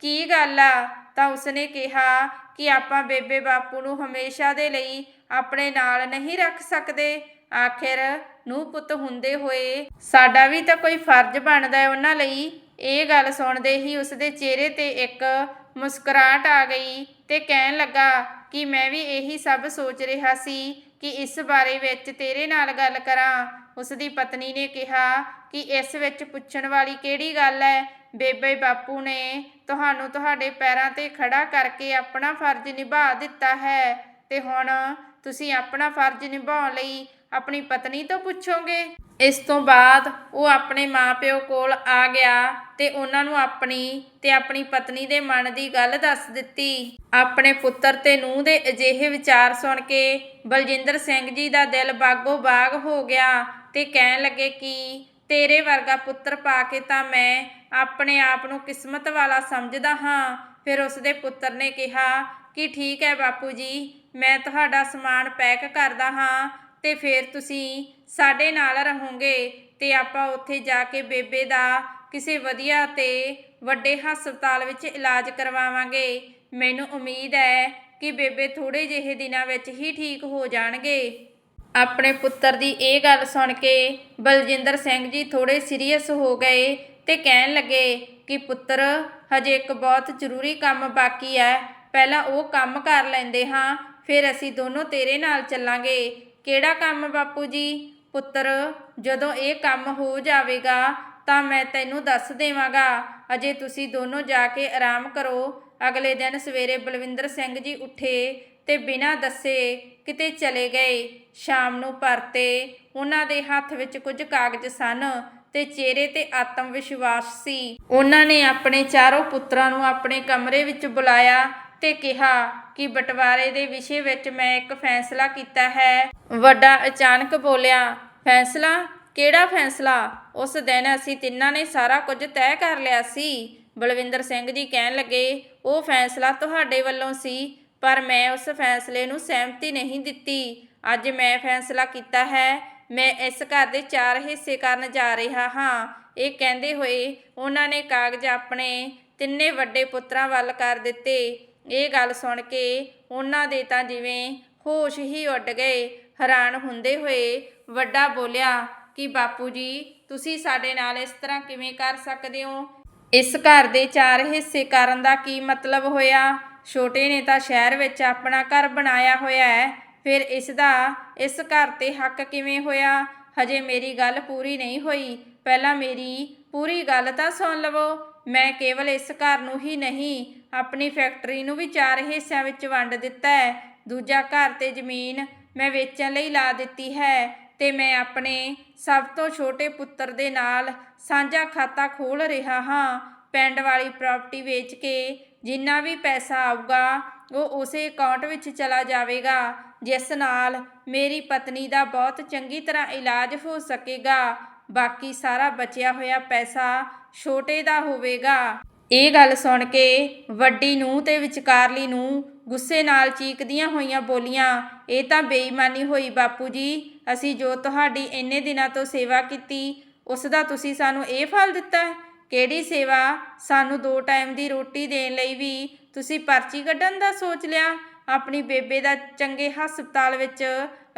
ਕੀ ਗੱਲ ਆ? ਤਾਂ ਉਸਨੇ ਕਿਹਾ ਕਿ ਆਪਾਂ ਬੇਬੇ ਬਾਪੂ ਨੂੰ ਹਮੇਸ਼ਾ ਦੇ ਲਈ ਆਪਣੇ ਨਾਲ ਨਹੀਂ ਰੱਖ ਸਕਦੇ। ਆਖਿਰ ਨੂੰ ਪੁੱਤ ਹੁੰਦੇ ਹੋਏ ਸਾਡਾ ਵੀ ਤਾਂ ਕੋਈ ਫਰਜ਼ ਬਣਦਾ ਹੈ ਉਹਨਾਂ ਲਈ। ਇਹ ਗੱਲ ਸੁਣਦੇ ਹੀ ਉਸਦੇ ਚਿਹਰੇ ਤੇ ਇੱਕ ਮੁਸਕਰਾਹਟ ਆ ਗਈ ਤੇ ਕਹਿਣ ਲੱਗਾ ਕਿ ਮੈਂ ਵੀ ਇਹੀ ਸਭ ਸੋਚ ਰਿਹਾ ਸੀ ਕਿ ਇਸ ਬਾਰੇ ਵਿੱਚ ਤੇਰੇ ਨਾਲ ਗੱਲ ਕਰਾਂ। ਉਸ ਦੀ ਪਤਨੀ ਨੇ ਕਿਹਾ ਕਿ ਇਸ ਵਿੱਚ ਪੁੱਛਣ ਵਾਲੀ ਕਿਹੜੀ ਗੱਲ ਹੈ? ਬੇਬੇ ਬਾਪੂ ਨੇ ਤੁਹਾਨੂੰ ਤੁਹਾਡੇ ਪੈਰਾਂ ਤੇ ਖੜਾ ਕਰਕੇ ਆਪਣਾ ਫਰਜ਼ ਨਿਭਾ ਦਿੱਤਾ ਹੈ ਤੇ ਹੁਣ ਤੁਸੀਂ ਆਪਣਾ ਫਰਜ਼ ਨਿਭਾਉਣ ਲਈ ਆਪਣੀ ਪਤਨੀ ਤੋਂ ਪੁੱਛੋਗੇ? ਇਸ ਤੋਂ ਬਾਅਦ ਉਹ ਆਪਣੇ ਮਾਪਿਓ ਕੋਲ ਆ ਗਿਆ ਤੇ ਉਹਨਾਂ ਨੂੰ ਆਪਣੀ ਤੇ ਆਪਣੀ ਪਤਨੀ ਦੇ ਮਨ ਦੀ ਗੱਲ ਦੱਸ ਦਿੱਤੀ। ਆਪਣੇ ਪੁੱਤਰ ਤੇ ਨੂੰਹ ਦੇ ਅਜਿਹੇ ਵਿਚਾਰ ਸੁਣ ਕੇ ਬਲਜਿੰਦਰ ਸਿੰਘ ਜੀ ਦਾ ਦਿਲ ਬਾਗੋ ਬਾਗ ਹੋ ਗਿਆ ਤੇ ਕਹਿਣ ਲੱਗੇ ਕਿ ਤੇਰੇ ਵਰਗਾ ਪੁੱਤਰ ਪਾ ਕੇ ਤਾਂ ਮੈਂ ਆਪਣੇ ਆਪ ਨੂੰ ਕਿਸਮਤ ਵਾਲਾ ਸਮਝਦਾ ਹਾਂ। ਫਿਰ ਉਸਦੇ ਪੁੱਤਰ ਨੇ ਕਿਹਾ ਕਿ ਠੀਕ ਹੈ ਬਾਪੂ ਜੀ, ਮੈਂ ਤੁਹਾਡਾ ਸਮਾਨ ਪੈਕ ਕਰਦਾ ਹਾਂ ਤੇ ਫਿਰ ਤੁਸੀਂ ਸਾਡੇ ਨਾਲ ਰਹੋਗੇ ਅਤੇ ਆਪਾਂ ਉੱਥੇ ਜਾ ਕੇ ਬੇਬੇ ਦਾ ਕਿਸੇ ਵਧੀਆ ਅਤੇ ਵੱਡੇ ਹਸਪਤਾਲ ਵਿੱਚ ਇਲਾਜ ਕਰਵਾਵਾਂਗੇ। ਮੈਨੂੰ ਉਮੀਦ ਹੈ ਕਿ ਬੇਬੇ ਥੋੜ੍ਹੇ ਜਿਹੇ ਦਿਨਾਂ ਵਿੱਚ ਹੀ ਠੀਕ ਹੋ ਜਾਣਗੇ। ਆਪਣੇ ਪੁੱਤਰ ਦੀ ਇਹ ਗੱਲ ਸੁਣ ਕੇ ਬਲਜਿੰਦਰ ਸਿੰਘ ਜੀ ਥੋੜੇ ਸੀਰੀਅਸ ਹੋ ਗਏ ਤੇ ਕਹਿਣ ਲੱਗੇ ਕਿ ਪੁੱਤਰ, ਹਜੇ ਇੱਕ ਬਹੁਤ ਜ਼ਰੂਰੀ ਕੰਮ ਬਾਕੀ ਹੈ। ਪਹਿਲਾਂ ਉਹ ਕੰਮ ਕਰ ਲੈਂਦੇ ਹਾਂ, ਫਿਰ ਅਸੀਂ ਦੋਨੋਂ ਤੇਰੇ ਨਾਲ ਚੱਲਾਂਗੇ। ਕਿਹੜਾ ਕੰਮ ਬਾਪੂ ਜੀ? ਪੁੱਤਰ, ਜਦੋਂ ਇਹ ਕੰਮ ਹੋ ਜਾਵੇਗਾ ਤਾਂ ਮੈਂ ਤੈਨੂੰ ਦੱਸ ਦੇਵਾਂਗਾ। ਅਜੇ ਤੁਸੀਂ ਦੋਨੋਂ ਜਾ ਕੇ ਆਰਾਮ ਕਰੋ। ਅਗਲੇ ਦਿਨ ਸਵੇਰੇ ਬਲਵਿੰਦਰ ਸਿੰਘ ਜੀ ਉੱਠੇ ਤੇ ਬਿਨਾਂ ਦੱਸੇ ਕਿਤੇ ਚਲੇ ਗਏ। ਸ਼ਾਮ ਨੂੰ ਪਰਤੇ। ਉਹਨਾਂ ਦੇ ਹੱਥ ਵਿੱਚ ਕੁਝ ਕਾਗਜ਼ ਸਨ ਤੇ ਚਿਹਰੇ ਤੇ ਆਤਮ ਵਿਸ਼ਵਾਸ ਸੀ। ਉਹਨਾਂ ਨੇ ਆਪਣੇ ਚਾਰੋਂ ਪੁੱਤਰਾਂ ਨੂੰ ਆਪਣੇ ਕਮਰੇ ਵਿੱਚ ਬੁਲਾਇਆ। ਤੇ ਕਿਹਾ ਕਿ ਬਟਵਾਰੇ ਦੇ ਵਿਸ਼ੇ ਵਿੱਚ ਮੈਂ ਇੱਕ ਫੈਸਲਾ ਕੀਤਾ ਹੈ। ਵੱਡਾ ਅਚਾਨਕ ਬੋਲਿਆ, ਫੈਸਲਾ? ਕਿਹੜਾ ਫੈਸਲਾ? ਉਸ ਦਿਨ ਅਸੀਂ ਤਿੰਨਾਂ ਨੇ ਸਾਰਾ ਕੁਝ ਤੈਅ ਕਰ ਲਿਆ ਸੀ। ਬਲਵਿੰਦਰ ਸਿੰਘ ਜੀ ਕਹਿਣ ਲੱਗੇ, ਉਹ ਫੈਸਲਾ ਤੁਹਾਡੇ ਵੱਲੋਂ ਸੀ, ਪਰ ਮੈਂ ਉਸ ਫੈਸਲੇ ਨੂੰ ਸਹਿਮਤੀ ਨਹੀਂ ਦਿੱਤੀ। ਅੱਜ ਮੈਂ ਫੈਸਲਾ ਕੀਤਾ ਹੈ। ਮੈਂ ਇਸ ਘਰ ਦੇ ਚਾਰ ਹਿੱਸੇ ਕਰਨ ਜਾ ਰਿਹਾ ਹਾਂ। ਇਹ ਕਹਿੰਦੇ ਹੋਏ ਉਹਨਾਂ ਨੇ ਕਾਗਜ਼ ਆਪਣੇ ਤਿੰਨੇ ਵੱਡੇ ਪੁੱਤਰਾਂ ਵੱਲ ਕਰ ਦਿੱਤੇ। ਇਹ ਗੱਲ ਸੁਣ ਕੇ ਉਹਨਾਂ ਦੇ ਤਾਂ ਜਿਵੇਂ ਹੋਸ਼ ਹੀ ਉੱਡ ਗਏ, ਹੈਰਾਨ ਹੁੰਦੇ ਹੋਏ ਵੱਡਾ ਬੋਲਿਆ ਕਿ ਬਾਪੂ ਜੀ, ਤੁਸੀਂ ਸਾਡੇ ਨਾਲ ਇਸ ਤਰ੍ਹਾਂ ਕਿਵੇਂ ਕਰ ਸਕਦੇ ਹੋ? ਇਸ ਘਰ ਦੇ ਚਾਰ ਹਿੱਸੇ ਕਰਨ ਦਾ ਕੀ ਮਤਲਬ ਹੋਇਆ? ਛੋਟੇ ਨੇ ਤਾਂ ਸ਼ਹਿਰ ਵਿੱਚ ਆਪਣਾ ਘਰ ਬਣਾਇਆ ਹੋਇਆ ਹੈ, ਫਿਰ ਇਸ ਦਾ ਇਸ ਘਰ ਤੇ ਹੱਕ ਕਿਵੇਂ ਹੋਇਆ? ਹਜੇ ਮੇਰੀ ਗੱਲ ਪੂਰੀ ਨਹੀਂ ਹੋਈ, ਪਹਿਲਾਂ ਮੇਰੀ ਪੂਰੀ ਗੱਲ ਤਾਂ ਸੁਣ ਲਵੋ, ਮੈਂ ਕੇਵਲ ਇਸ ਘਰ ਨੂੰ ਹੀ ਨਹੀਂ, ਆਪਣੀ ਫੈਕਟਰੀ ਨੂੰ ਵੀ ਚਾਰ ਹਿੱਸਿਆਂ ਵਿੱਚ ਵੰਡ ਦਿੱਤਾ ਹੈ। ਦੂਜਾ ਘਰ ਤੇ ਜ਼ਮੀਨ ਮੈਂ ਵੇਚਣ ਲਈ ਲਾ ਦਿੱਤੀ ਹੈ ਤੇ ਮੈਂ ਆਪਣੇ ਸਭ ਤੋਂ ਛੋਟੇ ਪੁੱਤਰ ਦੇ ਨਾਲ ਸਾਂਝਾ ਖਾਤਾ ਖੋਲ ਰਿਹਾ ਹਾਂ। ਪਿੰਡ ਵਾਲੀ ਪ੍ਰਾਪਰਟੀ ਵੇਚ ਕੇ ਜਿੰਨਾ ਵੀ ਪੈਸਾ ਆਊਗਾ, ਉਹ ਉਸੇ ਅਕਾਊਂਟ ਵਿੱਚ ਚਲਾ ਜਾਵੇਗਾ, ਜਿਸ ਨਾਲ ਮੇਰੀ ਪਤਨੀ ਦਾ ਬਹੁਤ ਚੰਗੀ ਤਰ੍ਹਾਂ ਇਲਾਜ ਹੋ ਸਕੇਗਾ। ਬਾਕੀ ਸਾਰਾ ਬਚਿਆ ਹੋਇਆ ਪੈਸਾ ਛੋਟੇ ਦਾ ਹੋਵੇਗਾ। ਇਹ ਗੱਲ ਸੁਣ ਕੇ ਵੱਡੀ ਨੂੰ ਤੇ ਵਿਚਕਾਰਲੀ ਨੂੰ ਗੁੱਸੇ ਨਾਲ ਚੀਕਦੀਆਂ ਹੋਈਆਂ ਬੋਲੀਆਂ, ਇਹ ਤਾਂ ਬੇਈਮਾਨੀ ਹੋਈ ਬਾਪੂ ਜੀ, ਅਸੀਂ ਜੋ ਤੁਹਾਡੀ ਇੰਨੇ ਦਿਨਾਂ ਤੋਂ ਸੇਵਾ ਕੀਤੀ, ਉਸ ਦਾ ਤੁਸੀਂ ਸਾਨੂੰ ਇਹ ਫਲ ਦਿੱਤਾ? ਹੈ ਕਿਹੜੀ ਸੇਵਾ? ਸਾਨੂੰ ਦੋ ਟਾਈਮ ਦੀ ਰੋਟੀ ਦੇਣ ਲਈ ਵੀ ਤੁਸੀਂ ਪਰਚੀ ਕੱਢਣ ਦਾ ਸੋਚ ਲਿਆ? ਆਪਣੀ ਬੇਬੇ ਦਾ ਚੰਗੇ ਹਸਪਤਾਲ ਵਿੱਚ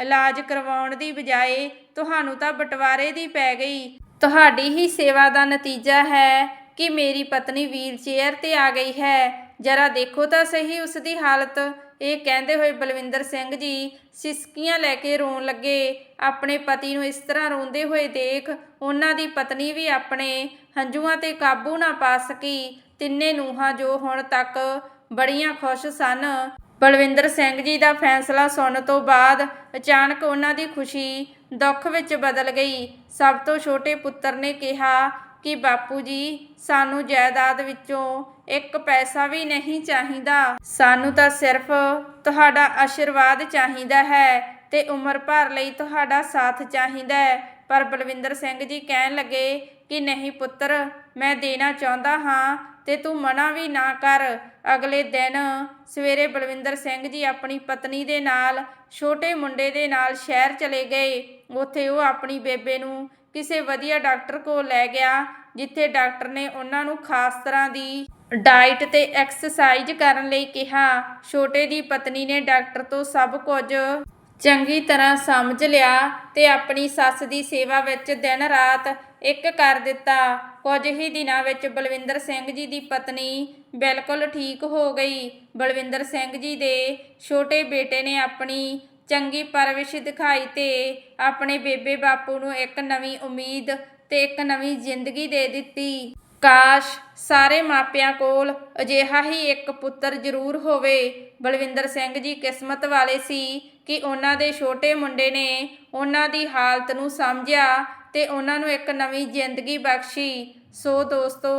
ਇਲਾਜ ਕਰਵਾਉਣ ਦੀ ਬਜਾਏ ਤੁਹਾਨੂੰ ਤਾਂ ਬਟਵਾਰੇ ਦੀ ਪੈ ਗਈ। ਤੁਹਾਡੀ ਹੀ ਸੇਵਾ ਦਾ ਨਤੀਜਾ ਹੈ ਕਿ ਮੇਰੀ ਪਤਨੀ ਵੀਲ ਚੇਅਰ ਤੇ ਆ ਗਈ ਹੈ। ਜਰਾ ਦੇਖੋ ਤਾਂ ਸਹੀ ਉਸ ਦੀ ਹਾਲਤ। ਇਹ ਕਹਿੰਦੇ ਹੋਏ ਬਲਵਿੰਦਰ ਸਿੰਘ ਜੀ ਸਿਸਕੀਆਂ ਲੈ ਕੇ ਰੋਣ ਲੱਗੇ। ਆਪਣੇ ਪਤੀ ਨੂੰ ਇਸ ਤਰ੍ਹਾਂ ਰੋਂਦੇ ਹੋਏ ਦੇਖ ਉਹਨਾਂ ਦੀ ਪਤਨੀ ਵੀ ਆਪਣੇ ਹੰਝੂਆਂ ਤੇ ਕਾਬੂ ਨਾ ਪਾ ਸਕੀ। ਤਿੰਨੇ ਨੂੰਹਾਂ ਜੋ ਹੁਣ ਤੱਕ ਬੜੀਆਂ ਖੁਸ਼ ਸਨ। ਬਲਵਿੰਦਰ ਸਿੰਘ ਜੀ ਦਾ ਫੈਸਲਾ ਸੁਣਨ ਤੋਂ ਬਾਅਦ ਅਚਾਨਕ ਉਹਨਾਂ ਦੀ ਖੁਸ਼ੀ ਦੁੱਖ ਵਿੱਚ ਬਦਲ ਗਈ। ਸਭ ਤੋਂ ਛੋਟੇ ਪੁੱਤਰ ਨੇ ਕਿਹਾ ਕਿ ਬਾਪੂ ਜੀ, ਸਾਨੂੰ ਜਾਇਦਾਦ ਵਿੱਚੋਂ ਇੱਕ ਪੈਸਾ ਵੀ ਨਹੀਂ ਚਾਹੀਦਾ। ਸਾਨੂੰ ਤਾਂ ਸਿਰਫ ਤੁਹਾਡਾ ਆਸ਼ੀਰਵਾਦ ਚਾਹੀਦਾ ਹੈ ਤੇ ਉਮਰ ਭਰ ਲਈ ਤੁਹਾਡਾ ਸਾਥ ਚਾਹੀਦਾ ਹੈ। ਪਰ ਬਲਵਿੰਦਰ ਸਿੰਘ ਜੀ ਕਹਿਣ ਲੱਗੇ ਕਿ, ਨਹੀਂ ਪੁੱਤਰ, ਮੈਂ ਦੇਣਾ ਚਾਹੁੰਦਾ ਹਾਂ ਤੇ ਤੂੰ ਮਨਾ ਵੀ ਨਾ ਕਰ। ਅਗਲੇ ਦਿਨ ਸਵੇਰੇ ਬਲਵਿੰਦਰ ਸਿੰਘ ਜੀ ਆਪਣੀ ਪਤਨੀ ਦੇ ਨਾਲ, ਛੋਟੇ ਮੁੰਡੇ ਦੇ ਨਾਲ ਸ਼ਹਿਰ ਚਲੇ ਗਏ। ਉੱਥੇ ਉਹ ਆਪਣੀ ਬੇਬੇ ਨੂੰ ਕਿਸੇ ਵਧੀਆ ਡਾਕਟਰ ਕੋਲ ਲੈ ਗਿਆ, ਜਿੱਥੇ ਡਾਕਟਰ ਨੇ ਉਹਨਾਂ ਨੂੰ ਖਾਸ ਤਰ੍ਹਾਂ ਦੀ ਡਾਈਟ ਤੇ ਐਕਸਰਸਾਈਜ਼ ਕਰਨ ਲਈ ਕਿਹਾ। ਛੋਟੇ ਦੀ ਪਤਨੀ ਨੇ ਡਾਕਟਰ ਤੋਂ ਸਭ ਕੁਝ ਚੰਗੀ ਤਰ੍ਹਾਂ ਸਮਝ ਲਿਆ ਤੇ ਆਪਣੀ ਸੱਸ ਦੀ ਸੇਵਾ ਵਿੱਚ ਦਿਨ ਰਾਤ ਇੱਕ ਕਰ ਦਿੱਤਾ। ਕੁਝ ਹੀ ਦਿਨਾਂ ਵਿੱਚ ਬਲਵਿੰਦਰ ਸਿੰਘ ਜੀ ਦੀ ਪਤਨੀ ਬਿਲਕੁਲ ਠੀਕ ਹੋ ਗਈ। ਬਲਵਿੰਦਰ ਸਿੰਘ ਜੀ ਦੇ ਛੋਟੇ ਬੇਟੇ ਨੇ ਆਪਣੀ ਚੰਗੀ ਪਰਵਿਸ਼ ਦਿਖਾਈ ਤੇ ਆਪਣੇ ਬੇਬੇ ਬਾਪੂ ਨੂੰ ਇੱਕ ਨਵੀਂ ਉਮੀਦ ਤੇ ਇੱਕ ਨਵੀਂ ਜ਼ਿੰਦਗੀ ਦੇ ਦਿੱਤੀ। ਕਾਸ਼ ਸਾਰੇ ਮਾਪਿਆਂ ਕੋਲ ਅਜਿਹਾ ਹੀ ਇੱਕ ਪੁੱਤਰ ਜ਼ਰੂਰ ਹੋਵੇ। ਬਲਵਿੰਦਰ ਸਿੰਘ ਜੀ ਕਿਸਮਤ ਵਾਲੇ ਸੀ ਕਿ ਉਹਨਾਂ ਦੇ ਛੋਟੇ ਮੁੰਡੇ ਨੇ ਉਹਨਾਂ ਦੀ ਹਾਲਤ ਨੂੰ ਸਮਝਿਆ ਤੇ ਉਹਨਾਂ ਨੂੰ ਇੱਕ ਨਵੀਂ ਜ਼ਿੰਦਗੀ ਬਖਸ਼ੀ। ਸੋ ਦੋਸਤੋ,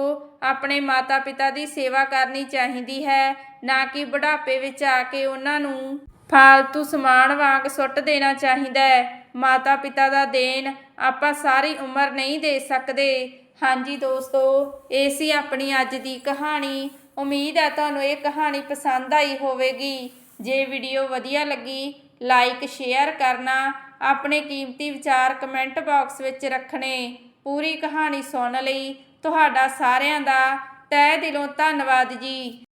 ਆਪਣੇ ਮਾਤਾ-ਪਿਤਾ ਦੀ ਸੇਵਾ ਕਰਨੀ ਚਾਹੀਦੀ ਹੈ, ਨਾ ਕਿ ਬੁਢਾਪੇ ਵਿੱਚ ਆ ਕੇ ਉਹਨਾਂ ਨੂੰ ਫਾਲਤੂ ਸਮਾਨ ਵਾਂਗ ਸੁੱਟ ਦੇਣਾ ਚਾਹੀਦਾ ਹੈ। ਮਾਤਾ ਪਿਤਾ ਦਾ ਦੇਣ ਆਪਾਂ ਸਾਰੀ ਉਮਰ ਨਹੀਂ ਦੇ ਸਕਦੇ। ਹਾਂਜੀ ਦੋਸਤੋ, ਇਹ ਸੀ ਆਪਣੀ ਅੱਜ ਦੀ ਕਹਾਣੀ। ਉਮੀਦ ਹੈ ਤੁਹਾਨੂੰ ਇਹ ਕਹਾਣੀ ਪਸੰਦ ਆਈ ਹੋਵੇਗੀ। ਜੇ ਵੀਡੀਓ ਵਧੀਆ ਲੱਗੀ, ਲਾਈਕ, ਸ਼ੇਅਰ ਕਰਨਾ ਆਪਣੇ ਕੀਮਤੀ ਵਿਚਾਰ ਕਮੈਂਟ ਬਾਕਸ ਵਿੱਚ ਰੱਖਣੇ। ਪੂਰੀ ਕਹਾਣੀ ਸੁਣਨ ਲਈ ਤੁਹਾਡਾ ਸਾਰਿਆਂ ਦਾ ਤਹਿ ਦਿਲੋਂ ਧੰਨਵਾਦ ਜੀ।